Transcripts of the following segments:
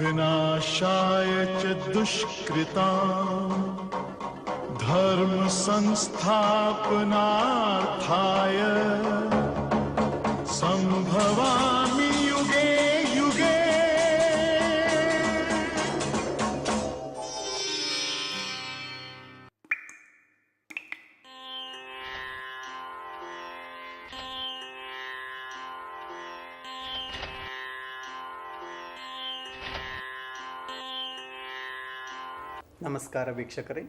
विनाशाय च दुष्कृता धर्म धर्मसंस्थापनार्थाय संभवा ನಮಸ್ಕಾರ ವೀಕ್ಷಕರೇ.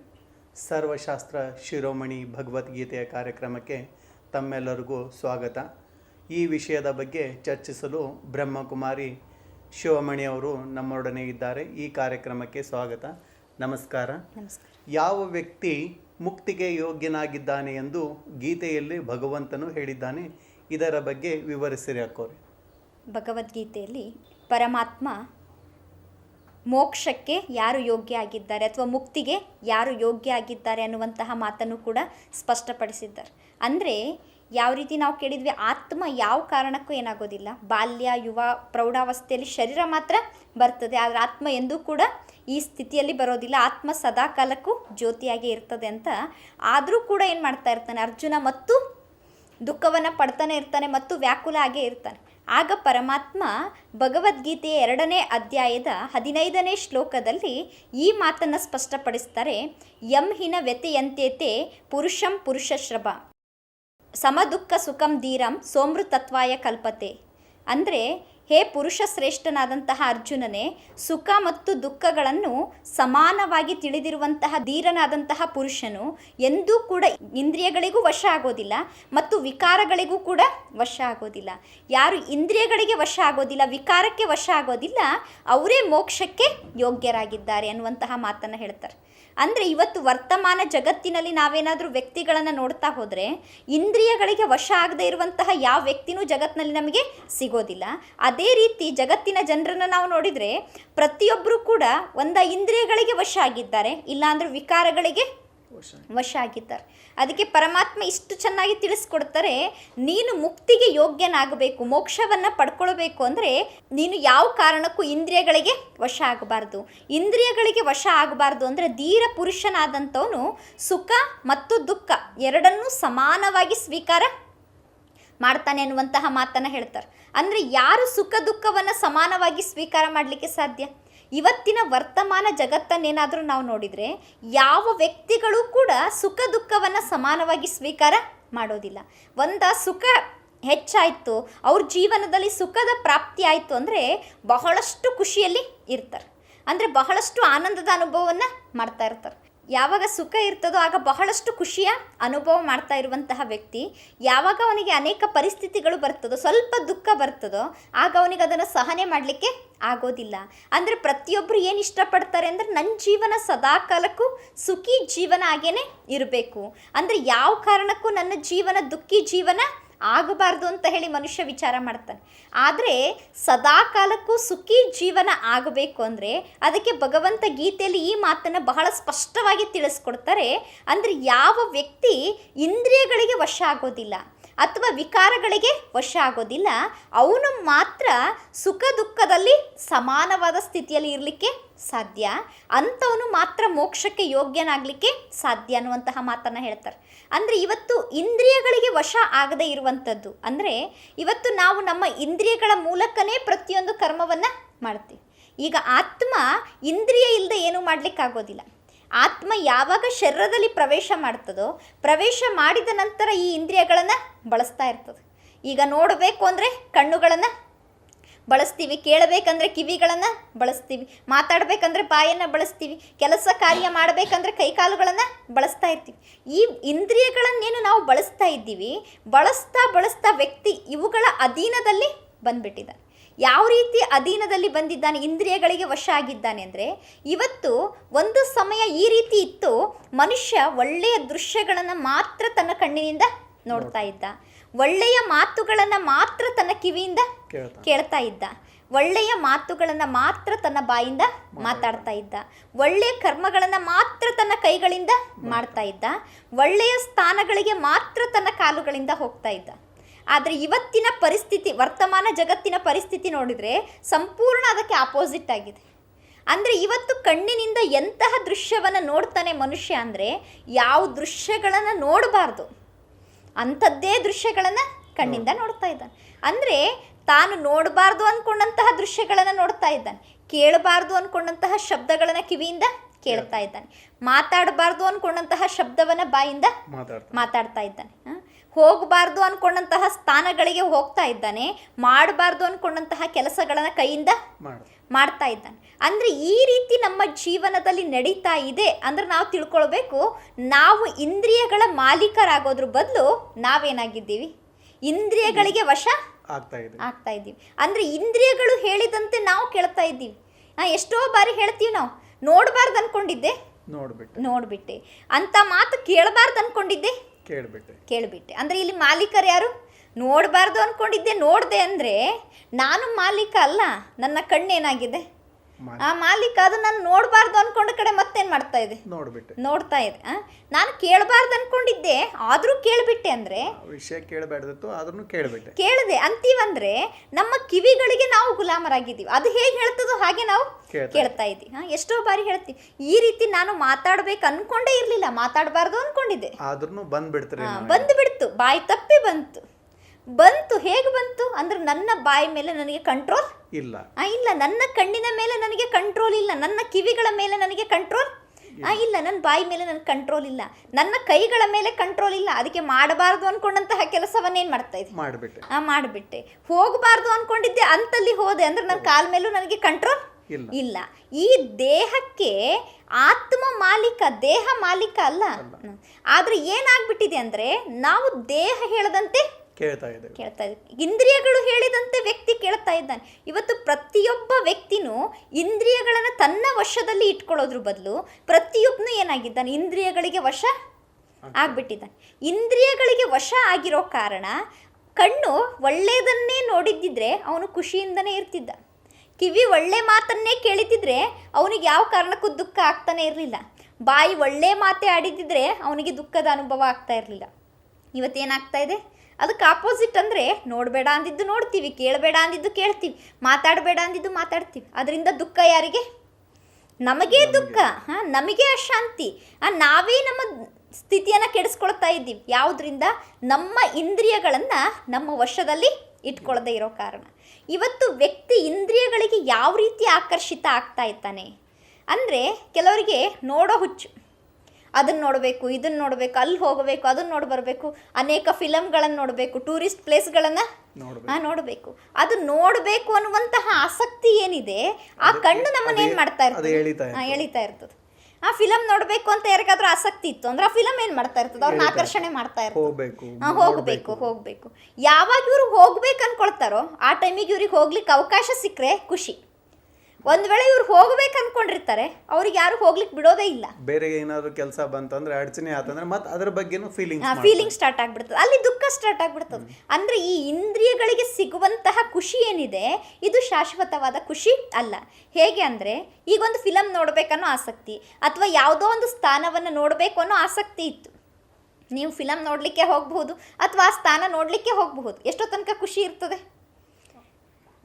ಸರ್ವಶಾಸ್ತ್ರ ಶಿರೋಮಣಿ ಭಗವದ್ಗೀತೆಯ ಕಾರ್ಯಕ್ರಮಕ್ಕೆ ತಮ್ಮೆಲ್ಲರಿಗೂ ಸ್ವಾಗತ. ಈ ವಿಷಯದ ಬಗ್ಗೆ ಚರ್ಚಿಸಲು ಬ್ರಹ್ಮಕುಮಾರಿ ಶಿವಮಣಿಯವರು ನಮ್ಮೊಡನೆ ಇದ್ದಾರೆ. ಈ ಕಾರ್ಯಕ್ರಮಕ್ಕೆ ಸ್ವಾಗತ. ನಮಸ್ಕಾರ. ಯಾವ ವ್ಯಕ್ತಿ ಮುಕ್ತಿಗೆ ಯೋಗ್ಯನಾಗಿದ್ದಾನೆ ಎಂದು ಗೀತೆಯಲ್ಲಿ ಭಗವಂತನು ಹೇಳಿದ್ದಾನೆ. ಇದರ ಬಗ್ಗೆ ವಿವರಿಸಿರಿ ಹಾಕೋರಿ ಭಗವದ್ಗೀತೆಯಲ್ಲಿ ಪರಮಾತ್ಮ ಮೋಕ್ಷಕ್ಕೆ ಯಾರು ಯೋಗ್ಯ ಆಗಿದ್ದಾರೆ ಅಥವಾ ಮುಕ್ತಿಗೆ ಯಾರು ಯೋಗ್ಯ ಆಗಿದ್ದಾರೆ ಅನ್ನುವಂತಹ ಮಾತನ್ನು ಕೂಡ ಸ್ಪಷ್ಟಪಡಿಸಿದ್ದಾರೆ. ಅಂದರೆ ಯಾವ ರೀತಿ ನಾವು ಕೇಳಿದ್ವಿ, ಆತ್ಮ ಯಾವ ಕಾರಣಕ್ಕೂ ಏನಾಗೋದಿಲ್ಲ. ಬಾಲ್ಯ, ಯುವ, ಪ್ರೌಢಾವಸ್ಥೆಯಲ್ಲಿ ಶರೀರ ಮಾತ್ರ ಬರ್ತದೆ, ಆದರೆ ಆತ್ಮ ಎಂದೂ ಕೂಡ ಈ ಸ್ಥಿತಿಯಲ್ಲಿ ಬರೋದಿಲ್ಲ. ಆತ್ಮ ಸದಾ ಕಾಲಕ್ಕೂ ಜ್ಯೋತಿಯಾಗಿ ಇರ್ತದೆ ಅಂತ ಆದರೂ ಕೂಡ ಏನು ಮಾಡ್ತಾ ಇರ್ತಾನೆ, ಅರ್ಜುನ ಮತ್ತು ದುಃಖವನ್ನು ಪಡ್ತಾನೆ ಇರ್ತಾನೆ ಮತ್ತು ವ್ಯಾಕುಲ ಆಗೇ ಇರ್ತಾನೆ. ಆಗ ಪರಮಾತ್ಮ ಭಗವದ್ಗೀತೆಯ ಎರಡನೇ ಅಧ್ಯಾಯದ ಹದಿನೈದನೇ ಶ್ಲೋಕದಲ್ಲಿ ಈ ಮಾತನ್ನು ಸ್ಪಷ್ಟಪಡಿಸ್ತಾರೆ, ಯಂ ಹಿನ ವ್ಯತೆಯಂತೇತೆ ಪುರುಷಂ ಪುರುಷಶ್ರಭ, ಸಮದುಃಖ ಸುಖಂ ಧೀರಂ ಸೋಮೃತತ್ವಾಯ ಕಲ್ಪತೆ. ಅಂದರೆ ಹೇ ಪುರುಷ ಶ್ರೇಷ್ಠನಾದಂತಹ ಅರ್ಜುನನೇ, ಸುಖ ಮತ್ತು ದುಃಖಗಳನ್ನು ಸಮಾನವಾಗಿ ತಿಳಿದಿರುವಂತಹ ಧೀರನಾದಂತಹ ಪುರುಷನು ಎಂದೂ ಕೂಡ ಇಂದ್ರಿಯಗಳಿಗೂ ವಶ ಆಗೋದಿಲ್ಲ ಮತ್ತು ವಿಕಾರಗಳಿಗೂ ಕೂಡ ವಶ ಆಗೋದಿಲ್ಲ. ಯಾರು ಇಂದ್ರಿಯಗಳಿಗೆ ವಶ ಆಗೋದಿಲ್ಲ, ವಿಕಾರಕ್ಕೆ ವಶ ಆಗೋದಿಲ್ಲ, ಅವರೇ ಮೋಕ್ಷಕ್ಕೆ ಯೋಗ್ಯರಾಗಿದ್ದಾರೆ ಅನ್ನುವಂತಹ ಮಾತನ್ನು ಹೇಳ್ತಾರೆ. ಅಂದರೆ ಇವತ್ತು ವರ್ತಮಾನ ಜಗತ್ತಿನಲ್ಲಿ ನಾವೇನಾದರೂ ವ್ಯಕ್ತಿಗಳನ್ನು ನೋಡ್ತಾ ಹೋದರೆ, ಇಂದ್ರಿಯಗಳಿಗೆ ವಶ ಆಗದೇ ಇರುವಂತಹ ಯಾವ ವ್ಯಕ್ತಿನೂ ಜಗತ್ತಿನಲ್ಲಿ ನಮಗೆ ಸಿಗೋದಿಲ್ಲ. ಅದೇ ರೀತಿ ಜಗತ್ತಿನ ಜನರನ್ನು ನಾವು ನೋಡಿದರೆ ಪ್ರತಿಯೊಬ್ಬರೂ ಕೂಡ ಒಂದ ಇಂದ್ರಿಯಗಳಿಗೆ ವಶ ಆಗಿದ್ದಾರೆ, ಇಲ್ಲಾಂದ್ರೆ ವಿಕಾರಗಳಿಗೆ ವಶ ಆಗಿದ್ದಾರೆ. ಅದಕ್ಕೆ ಪರಮಾತ್ಮ ಇಷ್ಟು ಚೆನ್ನಾಗಿ ತಿಳಿಸ್ಕೊಡ್ತಾರೆ, ನೀನು ಮುಕ್ತಿಗೆ ಯೋಗ್ಯನಾಗಬೇಕು, ಮೋಕ್ಷವನ್ನು ಪಡ್ಕೊಳ್ಬೇಕು ಅಂದರೆ ನೀನು ಯಾವ ಕಾರಣಕ್ಕೂ ಇಂದ್ರಿಯಗಳಿಗೆ ವಶ ಆಗಬಾರ್ದು. ಇಂದ್ರಿಯಗಳಿಗೆ ವಶ ಆಗಬಾರ್ದು ಅಂದರೆ ಧೀರ ಪುರುಷನಾದಂಥವನು ಸುಖ ಮತ್ತು ದುಃಖ ಎರಡನ್ನೂ ಸಮಾನವಾಗಿ ಸ್ವೀಕಾರ ಮಾಡ್ತಾನೆ ಅನ್ನುವಂತಹ ಮಾತನ್ನು ಹೇಳ್ತಾರೆ. ಅಂದರೆ ಯಾರು ಸುಖ ದುಃಖವನ್ನು ಸಮಾನವಾಗಿ ಸ್ವೀಕಾರ ಮಾಡಲಿಕ್ಕೆ ಸಾಧ್ಯ? ಇವತ್ತಿನ ವರ್ತಮಾನ ಜಗತ್ತನ್ನೇನಾದರೂ ನಾವು ನೋಡಿದರೆ ಯಾವ ವ್ಯಕ್ತಿಗಳು ಕೂಡ ಸುಖ ದುಃಖವನ್ನು ಸಮಾನವಾಗಿ ಸ್ವೀಕಾರ ಮಾಡೋದಿಲ್ಲ. ಒಂದ ಸುಖ ಹೆಚ್ಚಾಯಿತು, ಅವ್ರ ಜೀವನದಲ್ಲಿ ಸುಖದ ಪ್ರಾಪ್ತಿ ಆಯಿತು ಅಂದರೆ ಬಹಳಷ್ಟು ಖುಷಿಯಲ್ಲಿ ಇರ್ತಾರೆ. ಅಂದರೆ ಬಹಳಷ್ಟು ಆನಂದದ ಅನುಭವವನ್ನು ಮಾಡ್ತಾ ಇರ್ತಾರೆ. ಯಾವಾಗ ಸುಖ ಇರ್ತದೋ ಆಗ ಬಹಳಷ್ಟು ಖುಷಿಯ ಅನುಭವ ಮಾಡ್ತಾ ಇರುವಂತಹ ವ್ಯಕ್ತಿ. ಯಾವಾಗ ಅವನಿಗೆ ಅನೇಕ ಪರಿಸ್ಥಿತಿಗಳು ಬರ್ತದೋ, ಸ್ವಲ್ಪ ದುಃಖ ಬರ್ತದೋ, ಆಗ ಅವನಿಗೆ ಅದನ್ನು ಸಹನೆ ಮಾಡಲಿಕ್ಕೆ ಆಗೋದಿಲ್ಲ. ಅಂದರೆ ಪ್ರತಿಯೊಬ್ಬರು ಏನು ಇಷ್ಟಪಡ್ತಾರೆ ಅಂದರೆ ನನ್ನ ಜೀವನ ಸದಾಕಾಲಕ್ಕೂ ಸುಖಿ ಜೀವನ ಆಗೇನೆ ಇರಬೇಕು. ಅಂದರೆ ಯಾವ ಕಾರಣಕ್ಕೂ ನನ್ನ ಜೀವನ ದುಃಖಿ ಜೀವನ ಆಗಬಾರ್ದು ಅಂತ ಹೇಳಿ ಮನುಷ್ಯ ವಿಚಾರ ಮಾಡ್ತಾನೆ. ಆದರೆ ಸದಾ ಕಾಲಕ್ಕೂ ಸುಖಿ ಜೀವನ ಆಗಬೇಕು ಅಂದರೆ ಅದಕ್ಕೆ ಭಗವಂತ ಗೀತೆಯಲ್ಲಿ ಈ ಮಾತನ್ನು ಬಹಳ ಸ್ಪಷ್ಟವಾಗಿ ತಿಳಿಸ್ಕೊಡ್ತಾರೆ. ಅಂದರೆ ಯಾವ ವ್ಯಕ್ತಿ ಇಂದ್ರಿಯಗಳಿಗೆ ವಶ ಆಗೋದಿಲ್ಲ. ಅಥವಾ ವಿಕಾರಗಳಿಗೆ ವಶ ಆಗೋದಿಲ್ಲ ಅವನು ಮಾತ್ರ ಸುಖ ದುಃಖದಲ್ಲಿ ಸಮಾನವಾದ ಸ್ಥಿತಿಯಲ್ಲಿ ಇರಲಿಕ್ಕೆ ಸಾಧ್ಯ. ಅಂಥವನು ಮಾತ್ರ ಮೋಕ್ಷಕ್ಕೆ ಯೋಗ್ಯನಾಗಲಿಕ್ಕೆ ಸಾಧ್ಯ ಅನ್ನುವಂತಹ ಮಾತನ್ನು ಹೇಳ್ತಾರೆ. ಅಂದರೆ ಇವತ್ತು ಇಂದ್ರಿಯಗಳಿಗೆ ವಶ ಆಗದೇ ಇರುವಂಥದ್ದು. ಅಂದರೆ ಇವತ್ತು ನಾವು ನಮ್ಮ ಇಂದ್ರಿಯಗಳ ಮೂಲಕನೇ ಪ್ರತಿಯೊಂದು ಕರ್ಮವನ್ನು ಮಾಡ್ತೀವಿ. ಈಗ ಆತ್ಮ ಇಂದ್ರಿಯ ಇಲ್ಲದೆ ಏನೂ ಮಾಡಲಿಕ್ಕಾಗೋದಿಲ್ಲ. ಆತ್ಮ ಯಾವಾಗ ಶರೀರದಲ್ಲಿ ಪ್ರವೇಶ ಮಾಡ್ತದೋ, ಪ್ರವೇಶ ಮಾಡಿದ ನಂತರ ಈ ಇಂದ್ರಿಯಗಳನ್ನು ಬಳಸ್ತಾ ಇರ್ತದೆ. ಈಗ ನೋಡಬೇಕು ಅಂದರೆ ಕಣ್ಣುಗಳನ್ನು ಬಳಸ್ತೀವಿ, ಕೇಳಬೇಕಂದ್ರೆ ಕಿವಿಗಳನ್ನು ಬಳಸ್ತೀವಿ, ಮಾತಾಡಬೇಕಂದ್ರೆ ಬಾಯನ್ನು ಬಳಸ್ತೀವಿ, ಕೆಲಸ ಕಾರ್ಯ ಮಾಡಬೇಕಂದ್ರೆ ಕೈಕಾಲುಗಳನ್ನು ಬಳಸ್ತಾ ಇರ್ತೀವಿ. ಈ ಇಂದ್ರಿಯಗಳನ್ನೇನು ನಾವು ಬಳಸ್ತಾ ಇದ್ದೀವಿ, ಬಳಸ್ತಾ ಬಳಸ್ತಾ ವ್ಯಕ್ತಿ ಇವುಗಳ ಅಧೀನದಲ್ಲಿ ಬಂದ್ಬಿಟ್ಟಿದ್ದಾನೆ. ಯಾವ ರೀತಿ ಅಧೀನದಲ್ಲಿ ಬಂದಿದ್ದಾನೆ ಇಂದ್ರಿಯಗಳಿಗೆ ವಶ ಆಗಿದ್ದಾನೆ ಅಂದರೆ ಇವತ್ತು ಒಂದು ಸಮಯ ಈ ರೀತಿ ಇತ್ತು ಮನುಷ್ಯ ಒಳ್ಳೆಯ ದೃಶ್ಯಗಳನ್ನು ಮಾತ್ರ ತನ್ನ ಕಣ್ಣಿನಿಂದ ನೋಡ್ತಾ ಇದ್ದ. ಒಳ್ಳೆಯ ಮಾತುಗಳನ್ನು ಮಾತ್ರ ತನ್ನ ಕಿವಿಯಿಂದ ಕೇಳ್ತಾ ಇದ್ದ. ಒಳ್ಳೆಯ ಮಾತುಗಳನ್ನು ಮಾತ್ರ ತನ್ನ ಬಾಯಿಂದ ಮಾತಾಡ್ತಾ ಇದ್ದ. ಒಳ್ಳೆಯ ಕರ್ಮಗಳನ್ನು ಮಾತ್ರ ತನ್ನ ಕೈಗಳಿಂದ ಮಾಡ್ತಾ ಇದ್ದ. ಒಳ್ಳೆಯ ಸ್ಥಾನಗಳಿಗೆ ಮಾತ್ರ ತನ್ನ ಕಾಲುಗಳಿಂದ ಹೋಗ್ತಾ ಇದ್ದ. ಆದರೆ ಇವತ್ತಿನ ಪರಿಸ್ಥಿತಿ ವರ್ತಮಾನ ಜಗತ್ತಿನ ಪರಿಸ್ಥಿತಿ ನೋಡಿದರೆ ಸಂಪೂರ್ಣ ಅದಕ್ಕೆ ಆಪೋಸಿಟ್ ಆಗಿದೆ. ಅಂದರೆ ಇವತ್ತು ಕಣ್ಣಿನಿಂದ ಎಂತಹ ದೃಶ್ಯವನ್ನು ನೋಡ್ತಾನೆ ಮನುಷ್ಯ ಅಂದರೆ ಯಾವ ದೃಶ್ಯಗಳನ್ನು ನೋಡಬಾರ್ದು. ಅಂಥದ್ದೇ ದೃಶ್ಯಗಳನ್ನು ಕಣ್ಣಿಂದ ನೋಡ್ತಾ ಇದ್ದಾನೆ. ಅಂದರೆ ತಾನು ನೋಡಬಾರ್ದು ಅಂದ್ಕೊಂಡಂತಹ ದೃಶ್ಯಗಳನ್ನು ನೋಡ್ತಾ ಇದ್ದಾನೆ. ಕೇಳಬಾರ್ದು ಅಂದ್ಕೊಂಡಂತಹ ಶಬ್ದಗಳನ್ನು ಕಿವಿಯಿಂದ ಕೇಳ್ತಾ ಇದ್ದಾನೆ. ಮಾತಾಡಬಾರ್ದು ಅಂದ್ಕೊಂಡಂತಹ ಶಬ್ದವನ್ನು ಬಾಯಿಂದ ಮಾತಾಡ್ತಾ ಇದ್ದಾನೆ. ಹ? ಹೋಗಬಾರ್ದು ಅಂದ್ಕೊಂಡಂತಹ ಸ್ಥಾನಗಳಿಗೆ ಹೋಗ್ತಾ ಇದ್ದಾನೆ ಮಾಡಬಾರ್ದು ಅಂದ್ಕೊಂಡಂತಹ ಕೆಲಸಗಳನ್ನು ಕೈಯಿಂದ ಮಾಡ್ತಾ ಇದ್ದಾನೆ. ಅಂದರೆ ಈ ರೀತಿ ನಮ್ಮ ಜೀವನದಲ್ಲಿ ನಡೀತಾ ಇದೆ ಅಂದ್ರೆ ನಾವು ತಿಳ್ಕೊಳ್ಬೇಕು ನಾವು ಇಂದ್ರಿಯಗಳ ಮಾಲೀಕರಾಗೋದ್ರ ಬದಲು ನಾವೇನಾಗಿದ್ದೀವಿ? ಇಂದ್ರಿಯಗಳಿಗೆ ವಶ ಆಗ್ತಾ ಆಗ್ತಾ ಇದ್ದೀವಿ. ಅಂದರೆ ಇಂದ್ರಿಯಗಳು ಹೇಳಿದಂತೆ ನಾವು ಕೇಳ್ತಾ ಇದ್ದೀವಿ. ಎಷ್ಟೋ ಬಾರಿ ಹೇಳ್ತೀವಿ ನಾವು ನೋಡಬಾರ್ದು ಅನ್ಕೊಂಡಿದ್ದೆ? ನೋಡ್ಬಿಟ್ಟೆ. ನೋಡ್ಬಿಟ್ಟೆ. ಅಂತ ಮಾತು ಕೇಳಬಾರ್ದು ಅನ್ಕೊಂಡಿದ್ದೆ? ಕೇಳ್ಬಿಟ್ಟೆ. ಕೇಳಿಬಿಟ್ಟೆ. ಅಂದರೆ ಇಲ್ಲಿ ಮಾಲೀಕರು ಯಾರು? ನೋಡಬಾರ್ದು ಅಂದ್ಕೊಂಡಿದ್ದೆ ನೋಡಿದೆ ಅಂದರೆ ನಾನು ಮಾಲೀಕ ಅಲ್ಲ, ನನ್ನ ಕಣ್ಣೇನಾಗಿದೆ? ಆ ಮಾಲೀಕ ಅದು ನಾನು ನೋಡಬಾರ್ದು ಅನ್ಕೊಂಡ ಕಡೆ ಮತ್ತೇನ್ ಮಾಡ್ತಾ ಇದೆ? ನೋಡ್ಬಿಟ್ಟೆ. ನೋಡ್ತಾ ಇದೆ? ನಾನು ಕೇಳಬಾರ್ದು ಅನ್ಕೊಂಡಿದ್ದೆ ಆದರೂ ಕೇಳ್ಬಿಟ್ಟೆ ಅಂದ್ರೆ? ವಿಷಯ ಕೇಳಬಾರ್ದಿತ್ತು ಆದ್ರೂ ಕೇಳ್ಬಿಟ್ಟೆ. ಕೇಳಿದೆ. ಅಂತೀವಂದ್ರೆ ನಮ್ಮ ಕಿವಿಗಳಿಗೆ ನಾವು ಗುಲಾಮರಾಗಿದ್ದೀವಿ. ಅದು ಹೇಗೆ ಹೇಳ್ತದೋ ಹಾಗೆ ನಾವು ಕೇಳ್ತಾ ಇದ್ದಿ ಇದ್ದೀವಿ. ಹಾಂ ಎಷ್ಟೋ ಬಾರಿ ಹೇಳ್ತಿ ಈ ರೀತಿ ನಾನು ಮಾತಾಡ್ಬೇಕು ಅನ್ಕೊಂಡೇ ಇರ್ಲಿಲ್ಲ ಮಾತಾಡಬಾರ್ದು ಅನ್ಕೊಂಡಿದ್ದೆ. ಆದ್ರೂ ಬಂದ್ಬಿಡ್ತಾರೆ ಬಂದ್ಬಿಡ್ತು. ಬಾಯಿ ತಪ್ಪಿ ಬಂತು. ಬಂತು ಹೇಗೆ ಬಂತು? ಅಂದ್ರೆ ನನ್ನ ಬಾಯಿ ಮೇಲೆ ನನಗೆ ಕಂಟ್ರೋಲ್ ಇಲ್ಲ. ಇಲ್ಲ ನನ್ನ ಕಣ್ಣಿನ ಮೇಲೆ ನನಗೆ ಕಂಟ್ರೋಲ್ ಇಲ್ಲ. ನನ್ನ ಕಿವಿಗಳ ಮೇಲೆ ನನಗೆ ಕಂಟ್ರೋಲ್ ಇಲ್ಲ. ನನ್ನ ಬಾಯಿ ಮೇಲೆ ನನಗೆ ಕಂಟ್ರೋಲ್ ಇಲ್ಲ. ನನ್ನ ಕೈಗಳ ಮೇಲೆ ಕಂಟ್ರೋಲ್ ಇಲ್ಲ. ಅದಕ್ಕೆ ಮಾಡಬಾರ್ದು ಅನ್ಕೊಂಡಂತಹ ಕೆಲಸವನ್ನೇನು ಮಾಡ್ತಾ ಇದ್ದೆ? ಮಾಡ್ಬಿಟ್ಟೆ. ಆ ಮಾಡಿಬಿಟ್ಟೆ. ಹೋಗಬಾರ್ದು ಅನ್ಕೊಂಡಿದ್ದೆ ಅಂತಲ್ಲಿ ಹೋದೆ. ಅಂದ್ರೆ ನನ್ನ ಕಾಲ ಮೇಲೂ ನನಗೆ ಕಂಟ್ರೋಲ್ ಇಲ್ಲ. ಈ ದೇಹಕ್ಕೆ ಆತ್ಮ ಮಾಲೀಕ ದೇಹ ಮಾಲೀಕ ಅಲ್ಲ. ಆದ್ರೆ ಏನಾಗ್ಬಿಟ್ಟಿದೆ ಅಂದ್ರೆ ನಾವು ದೇಹ ಹೇಳದಂತೆ ಕೇಳ್ತಾ ಇದ್ದೇವೆ. ಕೇಳ್ತಾ ಇದ್ದೀವಿ ಇಂದ್ರಿಯಗಳು ಹೇಳಿದಂತೆ ವ್ಯಕ್ತಿ ಕೇಳ್ತಾ ಇದ್ದಾನೆ. ಇವತ್ತು ಪ್ರತಿಯೊಬ್ಬ ವ್ಯಕ್ತಿನೂ ಇಂದ್ರಿಯಗಳನ್ನು ತನ್ನ ವಶದಲ್ಲಿ ಇಟ್ಕೊಳ್ಳೋದ್ರ ಬದಲು ಪ್ರತಿಯೊಬ್ಬನು ಏನಾಗಿದ್ದಾನೆ? ಇಂದ್ರಿಯಗಳಿಗೆ ವಶ ಆಗ್ಬಿಟ್ಟಿದ್ದಾನೆ. ಇಂದ್ರಿಯಗಳಿಗೆ ವಶ ಆಗಿರೋ ಕಾರಣ ಕಣ್ಣು ಒಳ್ಳೆಯದನ್ನೇ ನೋಡಿದ್ದಿದ್ರೆ ಅವನು ಖುಷಿಯಿಂದನೇ ಇರ್ತಿದ್ದ. ಕಿವಿ ಒಳ್ಳೆ ಮಾತನ್ನೇ ಕೇಳಿದಿದ್ರೆ ಅವನಿಗೆ ಯಾವ ಕಾರಣಕ್ಕೂ ದುಃಖ ಆಗ್ತಾನೆ ಇರಲಿಲ್ಲ. ಬಾಯಿ ಒಳ್ಳೆ ಮಾತೇ ಆಡಿದ್ದಿದ್ರೆ ಅವನಿಗೆ ದುಃಖದ ಅನುಭವ ಆಗ್ತಾ ಇರಲಿಲ್ಲ. ಇವತ್ತೇನಾಗ್ತಾ ಇದೆ? ಅದಕ್ಕೆ ಆಪೋಸಿಟ್ ಅಂದರೆ ನೋಡಬೇಡ ಅಂದಿದ್ದು ನೋಡ್ತೀವಿ ಕೇಳಬೇಡ ಅಂದಿದ್ದು ಕೇಳ್ತೀವಿ ಮಾತಾಡಬೇಡ ಅಂದಿದ್ದು ಮಾತಾಡ್ತೀವಿ. ಅದರಿಂದ ದುಃಖ ಯಾರಿಗೆ? ನಮಗೆ ದುಃಖ ಹಾಂ ನಮಗೆ ಅಶಾಂತಿ. ಆ, ನಾವೇ ನಮ್ಮ ಸ್ಥಿತಿಯನ್ನು ಕೆಡಿಸ್ಕೊಳ್ತಾ ಇದ್ದೀವಿ. ಯಾವುದರಿಂದ? ನಮ್ಮ ಇಂದ್ರಿಯಗಳನ್ನು ನಮ್ಮ ವಶದಲ್ಲಿ ಇಟ್ಕೊಳ್ಳದೆ ಇರೋ ಕಾರಣ. ಇವತ್ತು ವ್ಯಕ್ತಿ ಇಂದ್ರಿಯಗಳಿಗೆ ಯಾವ ರೀತಿ ಆಕರ್ಷಿತ ಆಗ್ತಾ ಇದ್ದಾನೆ? ಅಂದರೆ ಕೆಲವರಿಗೆ ನೋಡೋ ಹುಚ್ಚು. ಅದನ್ನು ನೋಡಬೇಕು ಇದನ್ನು ನೋಡಬೇಕು ಅಲ್ಲಿ ಹೋಗಬೇಕು ಅದನ್ನು ನೋಡಿ ಬರಬೇಕು. ಅನೇಕ ಫಿಲಮ್ಗಳನ್ನು ನೋಡಬೇಕು ಟೂರಿಸ್ಟ್ ಪ್ಲೇಸ್ಗಳನ್ನು ಗಳನ್ನ ಆ ನೋಡಬೇಕು. ಅದು ನೋಡಬೇಕು ಅನ್ನುವಂತಹ ಆಸಕ್ತಿ ಏನಿದೆ ಆ ಕಣ್ಣು ನಮ್ಮನ್ನ ಏನು ಮಾಡ್ತಾ ಇರ್ತದೆ? ಎಳಿತಾ ಇರ್ತದೆ. ಆ ಫಿಲಮ್ ನೋಡಬೇಕು ಅಂತ ಯಾರಿಗಾದ್ರೂ ಆಸಕ್ತಿ ಇತ್ತು ಅಂದ್ರೆ ಆ ಫಿಲಮ್ ಏನು ಮಾಡ್ತಾ ಇರ್ತದೆ? ಅವ್ರನ್ನ ಆಕರ್ಷಣೆ ಮಾಡ್ತಾ ಇರ್ತದೆ. ಹೋಗ್ಬೇಕು ಹೋಗ್ಬೇಕು ಯಾವಾಗ ಇವ್ರು ಹೋಗ್ಬೇಕು ಅನ್ಕೊಳ್ತಾರೋ ಆ ಟೈಮಿಗೆ ಇವ್ರಿಗೆ ಹೋಗ್ಲಿಕ್ಕೆ ಅವಕಾಶ ಸಿಕ್ಕರೆ ಖುಷಿ. ಒಂದು ವೇಳೆ ಇವ್ರು ಹೋಗ್ಬೇಕು ಅನ್ಕೊಂಡಿರ್ತಾರೆ ಅವ್ರಿಗೆ ಯಾರು ಹೋಗ್ಲಿಕ್ಕೆ ಬಿಡೋದೇ ಇಲ್ಲ. ಬೇರೆ ಏನಾದ್ರು ಕೆಲಸ ಬಂತಂದ್ರೆ ಅಡಚಣೆ ಆತಂದ್ರೆ ಮತ್ತೆ ಅದ್ರ ಬಗ್ಗೆನೂ ಫೀಲಿಂಗ್ ಫೀಲಿಂಗ್ ಸ್ಟಾರ್ಟ್ ಆಗ್ಬಿಡ್ತದೆ. ಅಲ್ಲಿ ದುಃಖ ಸ್ಟಾರ್ಟ್ ಆಗ್ಬಿಡ್ತದೆ. ಅಂದ್ರೆ ಈ ಇಂದ್ರಿಯಗಳಿಗೆ ಸಿಗುವಂತಹ ಖುಷಿ ಏನಿದೆ ಇದು ಶಾಶ್ವತವಾದ ಖುಷಿ ಅಲ್ಲ. ಹೇಗೆ ಅಂದರೆ ಈಗ ಒಂದು ಫಿಲಮ್ ನೋಡಬೇಕನ್ನೋ ಆಸಕ್ತಿ ಅಥವಾ ಯಾವುದೋ ಒಂದು ಸ್ಥಾನವನ್ನು ನೋಡಬೇಕು ಅನ್ನೋ ಆಸಕ್ತಿ ಇತ್ತು. ನೀವು ಫಿಲಮ್ ನೋಡಲಿಕ್ಕೆ ಹೋಗಬಹುದು ಅಥವಾ ಆ ಸ್ಥಾನ ನೋಡಲಿಕ್ಕೆ ಹೋಗಬಹುದು. ಎಷ್ಟೋ ತನಕ ಖುಷಿ ಇರ್ತದೆ.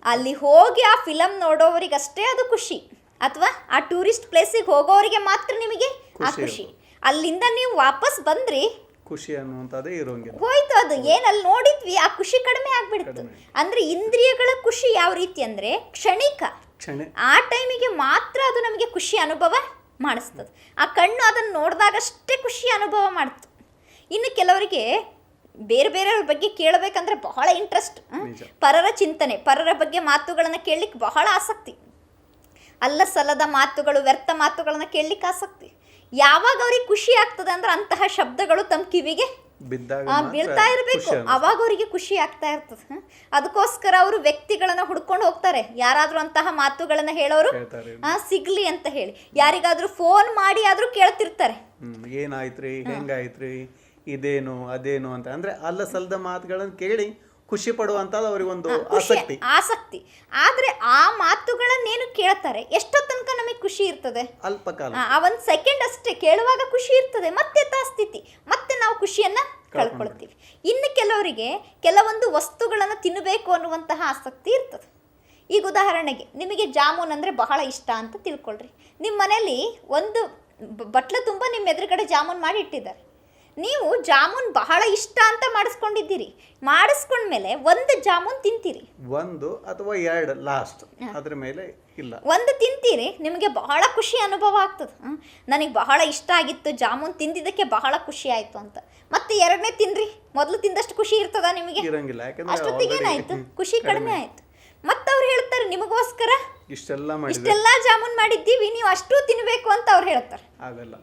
ಅಲ್ಲಿ ಹೋಗಿ ಆ ಫಿಲಮ್ ನೋಡೋವರಿಗಷ್ಟೇ ಅದು ಖುಷಿ. ಅಥವಾ ಆ ಟೂರಿಸ್ಟ್ ಪ್ಲೇಸಿಗೆ ಹೋಗೋರಿಗೆ ಮಾತ್ರ ನಿಮಗೆ ಆ ಖುಷಿ ಅಲ್ಲಿಂದ ನೀವು ವಾಪಸ್ ಬಂದ್ರಿ. ಖುಷಿ ಅನ್ನುವಂಥದ್ದೇ ಇರೋಂಗಿಲ್ಲ ಹೋಯ್ತು ಅದು. ಏನಲ್ಲಿ ನೋಡಿದ್ವಿ ಆ ಖುಷಿ ಕಡಿಮೆ ಆಗ್ಬಿಡ್ತು. ಅಂದ್ರೆ ಇಂದ್ರಿಯಗಳ ಖುಷಿ ಯಾವ ರೀತಿ ಅಂದ್ರೆ ಕ್ಷಣಿಕ. ಕ್ಷಣೆ ಆ ಟೈಮಿಗೆ ಮಾತ್ರ ಅದು ನಮಗೆ ಖುಷಿ ಅನುಭವ ಮಾಡಿಸ್ತದೆ. ಆ ಕಣ್ಣು ಅದನ್ನು ನೋಡಿದಾಗಷ್ಟೇ ಖುಷಿ ಅನುಭವ ಮಾಡ್ತು. ಇನ್ನು ಕೆಲವರಿಗೆ ಬೇರೆ ಬೇರೆಯವ್ರ ಬಗ್ಗೆ ಕೇಳಬೇಕಂದ್ರೆ ಬಹಳ ಇಂಟ್ರೆಸ್ಟ್ ಪರರ ಚಿಂತನೆ ಪರರ ಬಗ್ಗೆ ಮಾತುಗಳನ್ನು ಕೇಳಲಿಕ್ಕೆ ಬಹಳ ಆಸಕ್ತಿ. ಅಲ್ಲ ಸಲ್ಲದ ಮಾತುಗಳು ವ್ಯರ್ಥ ಮಾತುಗಳನ್ನು ಕೇಳಲಿಕ್ಕೆ ಆಸಕ್ತಿ. ಯಾವಾಗ ಅವ್ರಿಗೆ ಖುಷಿ ಆಗ್ತದೆ ಅಂದ್ರೆ ಅಂತಹ ಶಬ್ದಗಳು ತಮ್ಮ ಕಿವಿಗೆ ಬೀಳ್ತಾ ಇರಬೇಕು. ಅವಾಗ ಅವರಿಗೆ ಖುಷಿ ಆಗ್ತಾ ಇರ್ತದೆ? ಅದಕ್ಕೋಸ್ಕರ ಅವರು ವ್ಯಕ್ತಿಗಳನ್ನ ಹುಡ್ಕೊಂಡು ಹೋಗ್ತಾರೆ. ಯಾರಾದ್ರೂ ಅಂತಹ ಮಾತುಗಳನ್ನ ಹೇಳೋರು ಸಿಗ್ಲಿ ಅಂತ ಹೇಳಿ. ಯಾರಿಗಾದ್ರೂ ಫೋನ್ ಮಾಡಿ ಆದ್ರೂ ಕೇಳ್ತಿರ್ತಾರೆ. ಏನಾಯ್ತ್ರಿ? ಹೆಂಗಾಯ್ತ್ರಿ? ಇದೇನು ಅದೇನು ಅಂತ. ಅಂದ್ರೆ ಅಲ್ಲ ಸಲ್ಲದ ಮಾತುಗಳನ್ನು ಕೇಳಿ ಖುಷಿ ಪಡುವಂತದ್ದು ಅವ್ರಿಗೆ ಒಂದು ಖುಷಿ ಆಸಕ್ತಿ. ಆಸಕ್ತಿ. ಆದ್ರೆ ಆ ಮಾತುಗಳನ್ನೇನು ಕೇಳ್ತಾರೆ? ಎಷ್ಟೋ ತನಕ ನಮಗೆ ಖುಷಿ ಇರ್ತದೆ? ಅಲ್ಪ ಕಾಲ ಆ ಒಂದು ಸೆಕೆಂಡ್ ಅಷ್ಟೇ ಕೇಳುವಾಗ ಖುಷಿ ಇರ್ತದೆ. ಮತ್ತೆ ತಾ ಸ್ಥಿತಿ ಮತ್ತೆ ನಾವು ಖುಷಿಯನ್ನ ಕಳ್ಕೊಳ್ತೀವಿ. ಇನ್ನು ಕೆಲವರಿಗೆ ಕೆಲವೊಂದು ವಸ್ತುಗಳನ್ನು ತಿನ್ನಬೇಕು ಅನ್ನುವಂತಹ ಆಸಕ್ತಿ ಇರ್ತದೆ. ಈಗ ಉದಾಹರಣೆಗೆ ನಿಮಗೆ ಜಾಮೂನ್ ಅಂದ್ರೆ ಬಹಳ ಇಷ್ಟ ಅಂತ ತಿಳ್ಕೊಳ್ರಿ. ನಿಮ್ಮ ಮನೇಲಿ ಒಂದು ಬಟ್ಲು ತುಂಬ ನಿಮ್ಮ ಎದುರುಗಡೆ ಜಾಮೂನ್ ಮಾಡಿ ಇಟ್ಟಿದ್ದಾರೆ. ನೀವು ಜಾಮೂನ್ ಬಹಳ ಇಷ್ಟ ಅಂತ ಮಾಡಿಸ್ಕೊಂಡಿದ್ದೀರಿ. ಮಾಡಿಸ್ಕೊಂಡ್ಮೇಲೆ ಒಂದು ಜಾಮೂನ್ ತಿಂತೀರಿ. ಒಂದು ಅಥವಾ ಎರಡು ಲಾಸ್ಟ್ ಅದ್ರ ಮೇಲೆ ಇಲ್ಲ. ಒಂದು ತಿಂತೀರಿ ನಿಮಗೆ ಬಹಳ ಖುಷಿ ಅನುಭವ ಆಗ್ತದೆ. ನನಗೆ ಬಹಳ ಇಷ್ಟ ಆಗಿತ್ತು ಜಾಮೂನ್ ತಿಂದಿದ್ದಕ್ಕೆ ಬಹಳ ಖುಷಿ ಆಯಿತು ಅಂತ. ಮತ್ತೆ ಎರಡನೇ ತಿನ್ರಿ ಮೊದಲು ತಿಂದಷ್ಟು ಖುಷಿ ಇರ್ತದ ನಿಮಗೆ? ಇರಂಗಿಲ್ಲ ಅಷ್ಟೊತ್ತಿಗೆ ಏನಾಯ್ತು ಖುಷಿ ಕಡಿಮೆ ಆಯಿತು. ಮತ್ತೆ ಅವ್ರು ಹೇಳ್ತಾರೆ ನಿಮಗೋಸ್ಕರ? ಇಷ್ಟೆಲ್ಲ ಜಾಮೂನ್ ಮಾಡಿದ್ದೀವಿ ನೀವು ಅಷ್ಟು ತಿನ್ಬೇಕು ಅಂತ ಅವ್ರು ಹೇಳ್ತಾರೆ.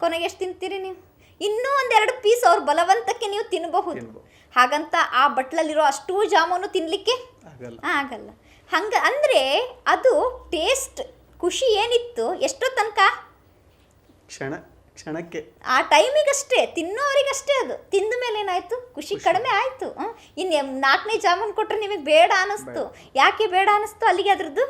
ಕೊನೆಗೆ ಎಷ್ಟು ತಿಂತೀರಿ ನೀವು? ಇನ್ನೂ ಒಂದೆರಡು ಪೀಸ್ ಅವ್ರ ಬಲವಂತಕ್ಕೆ ನೀವು ತಿನ್ನಬಹುದು ತಿನ್ಬಹುದು. ಹಾಗಂತ ಆ ಬಟ್ಲಲ್ಲಿರೋ ಅಷ್ಟೂ ಜಾಮೂನು ತಿನ್ನಲಿಕ್ಕೆ ಆಗಲ್ಲ. ಹಂಗ ಅಂದ್ರೆ ಅದು ಟೇಸ್ಟ್ ಖುಷಿ ಏನಿತ್ತು? ಎಷ್ಟೋ ತನಕ? ಕ್ಷಣ ಕ್ಷಣಕ್ಕೆ. ಆ ಟೈಮಿಗಷ್ಟೇ ತಿನ್ನೋರಿಗಷ್ಟೇ ಅದು. ತಿಂದ ಮೇಲೆ ಏನಾಯ್ತು? ಖುಷಿ ಕಡಿಮೆ ಆಯಿತು. ಇನ್ನು ನಾಲ್ಕನೇ ಜಾಮೂನ್ ಕೊಟ್ಟರೆ ನಿಮಗೆ ಬೇಡ ಅನ್ನಿಸ್ತು ಯಾಕೆ ಬೇಡ ಅನ್ನಿಸ್ತು ಅಲ್ಲಿಗೆ ಅದ್ರದ್ದು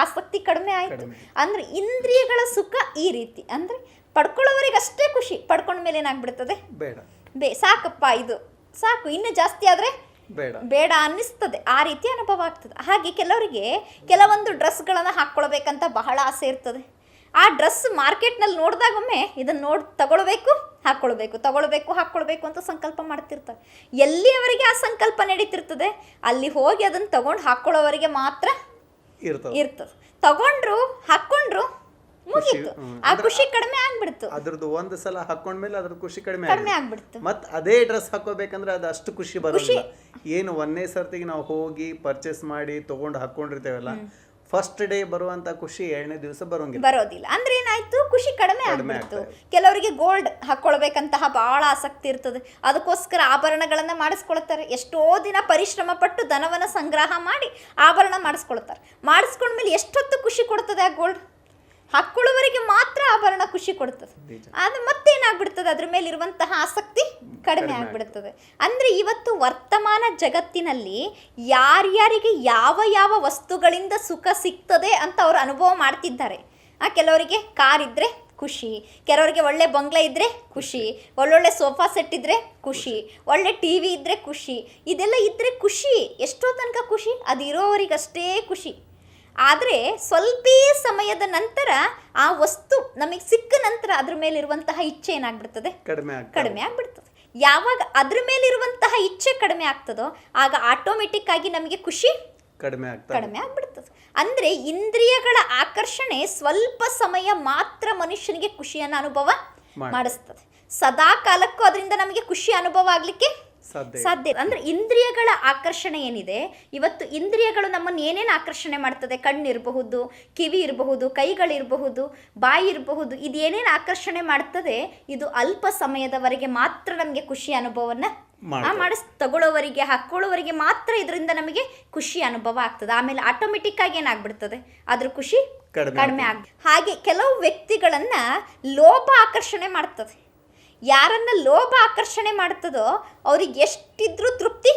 ಆಸಕ್ತಿ ಕಡಿಮೆ ಆಯಿತು. ಅಂದರೆ ಇಂದ್ರಿಯಗಳ ಸುಖ ಈ ರೀತಿ. ಅಂದರೆ ಪಡ್ಕೊಳ್ಳೋವರಿಗಷ್ಟೇ ಖುಷಿ. ಪಡ್ಕೊಂಡ ಮೇಲೆ ಏನಾಗ್ಬಿಡ್ತದೆ? ಬೇಡ. ಬೇ ಸಾಕಪ್ಪ ಇದು. ಸಾಕು ಇನ್ನು ಜಾಸ್ತಿ ಆದರೆ ಬೇಡ. ಬೇಡ ಅನ್ನಿಸ್ತದೆ. ಆ ರೀತಿ ಅನುಭವ ಆಗ್ತದೆ. ಹಾಗೆ ಕೆಲವರಿಗೆ ಕೆಲವೊಂದು ಡ್ರೆಸ್ಗಳನ್ನು ಹಾಕ್ಕೊಳ್ಬೇಕಂತ ಬಹಳ ಆಸೆ ಇರ್ತದೆ. ಆ ಡ್ರೆಸ್ ಮಾರ್ಕೆಟ್ನಲ್ಲಿ ನೋಡಿದಾಗೊಮ್ಮೆ ಇದನ್ನು ನೋಡಿ ತಗೊಳ್ಬೇಕು ಹಾಕ್ಕೊಳ್ಬೇಕು ತಗೊಳ್ಬೇಕು ಹಾಕ್ಕೊಳ್ಬೇಕು ಅಂತ ಸಂಕಲ್ಪ ಮಾಡ್ತಿರ್ತಾರೆ. ಎಲ್ಲಿಯವರೆಗೆ ಆ ಸಂಕಲ್ಪ ನಡೀತಿರ್ತದೆ? ಅಲ್ಲಿ ಹೋಗಿ ಅದನ್ನು ತಗೊಂಡು ಹಾಕ್ಕೊಳ್ಳೋವರಿಗೆ ಮಾತ್ರ ಇರ್ತದೆ. ಇರ್ತದೆ. ತಗೊಂಡ್ರು ಹಾಕ್ಕೊಂಡ್ರು ಮುಗೀತು. ಆ ಖುಷಿ ಕಡಿಮೆ ಆಗ್ಬಿಡ್ತು. ಅದ್ರದ್ದು ಒಂದು ಸಲ ಹಾಕೊಂಡ್ಮೇಲೆ ಅದ್ರ ಖುಷಿ ಕಡಿಮೆ ಆಗ್ಬಿಡ್ತು. ಮತ್ ಅದೇ ಡ್ರೆಸ್ ಹಾಕೋಬೇಕಂದ್ರೆ ಅದು ಅಷ್ಟು ಖುಷಿ ಬರೋದಿಲ್ಲ ಏನು ಒಂದೇ ಸರ್ತಿಗೆ ನಾವು ಹೋಗಿ ಪರ್ಚೇಸ್ ಮಾಡಿ ತಗೊಂಡು ಹಾಕೊಂಡಿರ್ತೇವಲ್ಲ ಫಸ್ಟ್ ಡೇ ಬರುವಂತ ಖುಷಿ ಎರಡನೇ ದಿವಸ ಬರೋಂಗಿಲ್ಲ. ಬರೋದಿಲ್ಲ. ಅಂದ್ರೆ ಏನಾಯ್ತು? ಖುಷಿ ಕಡಿಮೆ ಕಡಿಮೆ ಆಗ್ಬಿಡ್ತು. ಕೆಲವರಿಗೆ ಗೋಲ್ಡ್ ಹಾಕೊಳ್ಬೇಕಂತಹ ಬಹಳ ಆಸಕ್ತಿ ಇರ್ತದೆ. ಅದಕ್ಕೋಸ್ಕರ ಆಭರಣಗಳನ್ನ ಮಾಡಿಸ್ಕೊಳ್ತಾರೆ. ಎಷ್ಟೋ ದಿನ ಪರಿಶ್ರಮ ಪಟ್ಟು ಧನವನ್ನ ಸಂಗ್ರಹ ಮಾಡಿ ಆಭರಣ ಮಾಡಿಸ್ಕೊಳ್ತಾರೆ. ಮಾಡಿಸ್ಕೊಂಡ್ಮೇಲೆ ಎಷ್ಟೊತ್ತು ಖುಷಿ ಕೊಡ್ತದೆ ಆ ಗೋಲ್ಡ್ ಹಾಕ್ಕೊಳ್ಳೋವರೆಗೆ ಮಾತ್ರ ಆಭರಣ ಖುಷಿ ಕೊಡ್ತದೆ. ಆದ್ರೆ ಮತ್ತೇನಾಗ್ಬಿಡ್ತದೆ? ಅದ್ರ ಮೇಲೆ ಇರುವಂತಹ ಆಸಕ್ತಿ ಕಡಿಮೆ ಆಗ್ಬಿಡ್ತದೆ. ಅಂದ್ರೆ ಇವತ್ತು ವರ್ತಮಾನ ಜಗತ್ತಿನಲ್ಲಿ ಯಾರ್ಯಾರಿಗೆ ಯಾವ ಯಾವ ವಸ್ತುಗಳಿಂದ ಸುಖ ಸಿಗ್ತದೆ ಅಂತ ಅವರು ಅನುಭವ ಮಾಡ್ತಿದ್ದಾರೆ. ಆ ಕೆಲವರಿಗೆ ಕಾರ್ ಇದ್ರೆ ಖುಷಿ ಕೆಲವರಿಗೆ ಒಳ್ಳೆ ಬಂಗ್ಲೆ ಇದ್ರೆ ಖುಷಿ ಒಳ್ಳೊಳ್ಳೆ ಸೋಫಾ ಸೆಟ್ ಇದ್ರೆ ಖುಷಿ ಒಳ್ಳೆ ಟಿ ವಿ ಇದ್ರೆ ಖುಷಿ ಇದೆಲ್ಲ ಇದ್ರೆ ಖುಷಿ. ಎಷ್ಟೋ ತನಕ ಖುಷಿ ಅದು ಇರೋವರಿಗಷ್ಟೇ ಖುಷಿ. ಆದರೆ ಸ್ವಲ್ಪ ಸಮಯದ ನಂತರ ಆ ವಸ್ತು ನಮಗೆ ಸಿಕ್ಕ ನಂತರ ಅದ್ರ ಮೇಲಿರುವಂತಹ ಇಚ್ಛೆ ಏನಾಗ್ಬಿಡ್ತದೆ? ಕಡಿಮೆ ಕಡಿಮೆ ಆಗ್ಬಿಡ್ತದೆ. ಯಾವಾಗ ಅದ್ರ ಮೇಲಿರುವಂತಹ ಇಚ್ಛೆ ಕಡಿಮೆ ಆಗ್ತದೋ ಆಗ ಆಟೋಮೆಟಿಕ್ ಆಗಿ ನಮಗೆ ಖುಷಿ ಕಡಿಮೆ ಆಗ್ತದೆ. ಕಡಿಮೆ ಆಗ್ಬಿಡ್ತದೆ. ಅಂದ್ರೆ ಇಂದ್ರಿಯಗಳ ಆಕರ್ಷಣೆ ಸ್ವಲ್ಪ ಸಮಯ ಮಾತ್ರ ಮನುಷ್ಯನಿಗೆ ಖುಷಿಯನ್ನು ಅನುಭವ. ಮಾಡಿಸ್ತದೆ. ಸದಾ ಕಾಲಕ್ಕೂ ಅದರಿಂದ ನಮಗೆ ಖುಷಿ ಅನುಭವ ಆಗ್ಲಿಕ್ಕೆ ಸಾಧ್ಯ ಅಂದ್ರೆ ಇಂದ್ರಿಯಗಳ ಆಕರ್ಷಣೆ ಏನಿದೆ? ಇವತ್ತು ಇಂದ್ರಿಯಗಳು ನಮ್ಮನ್ನು ಏನೇನು ಆಕರ್ಷಣೆ ಮಾಡ್ತದೆ? ಕಣ್ಣಿರಬಹುದು ಕಿವಿ ಇರಬಹುದು ಕೈಗಳಿರಬಹುದು ಬಾಯಿ ಇರಬಹುದು ಇದು ಏನೇನು ಆಕರ್ಷಣೆ ಮಾಡ್ತದೆ? ಇದು ಅಲ್ಪ ಸಮಯದವರೆಗೆ ಮಾತ್ರ ನಮಗೆ ಖುಷಿ ಅನುಭವವನ್ನ ಮಾಡ್ತದೆ. ಮಾಡಿಸ್ ತಗೊಳ್ಳೋವರಿಗೆ ಹಾಕೊಳ್ಳೋವರಿಗೆ ಮಾತ್ರ ಇದರಿಂದ ನಮಗೆ ಖುಷಿ ಅನುಭವ ಆಗ್ತದೆ. ಆಮೇಲೆ ಆಟೋಮೆಟಿಕ್ ಆಗಿ ಏನಾಗ್ಬಿಡ್ತದೆ? ಅದ್ರ ಖುಷಿ ಕಡಿಮೆ ಕಡಿಮೆ ಆಗ ಹಾಗೆ ಕೆಲವು ವ್ಯಕ್ತಿಗಳನ್ನ ಲೋಭ ಆಕರ್ಷಣೆ ಮಾಡ್ತದೆ. ಯಾರನ್ನ ಲೋಭ ಆಕರ್ಷಣೆ ಮಾಡ್ತದೋ ಅವ್ರಿಗೆ ಎಷ್ಟಿದ್ರೂ ತೃಪ್ತಿ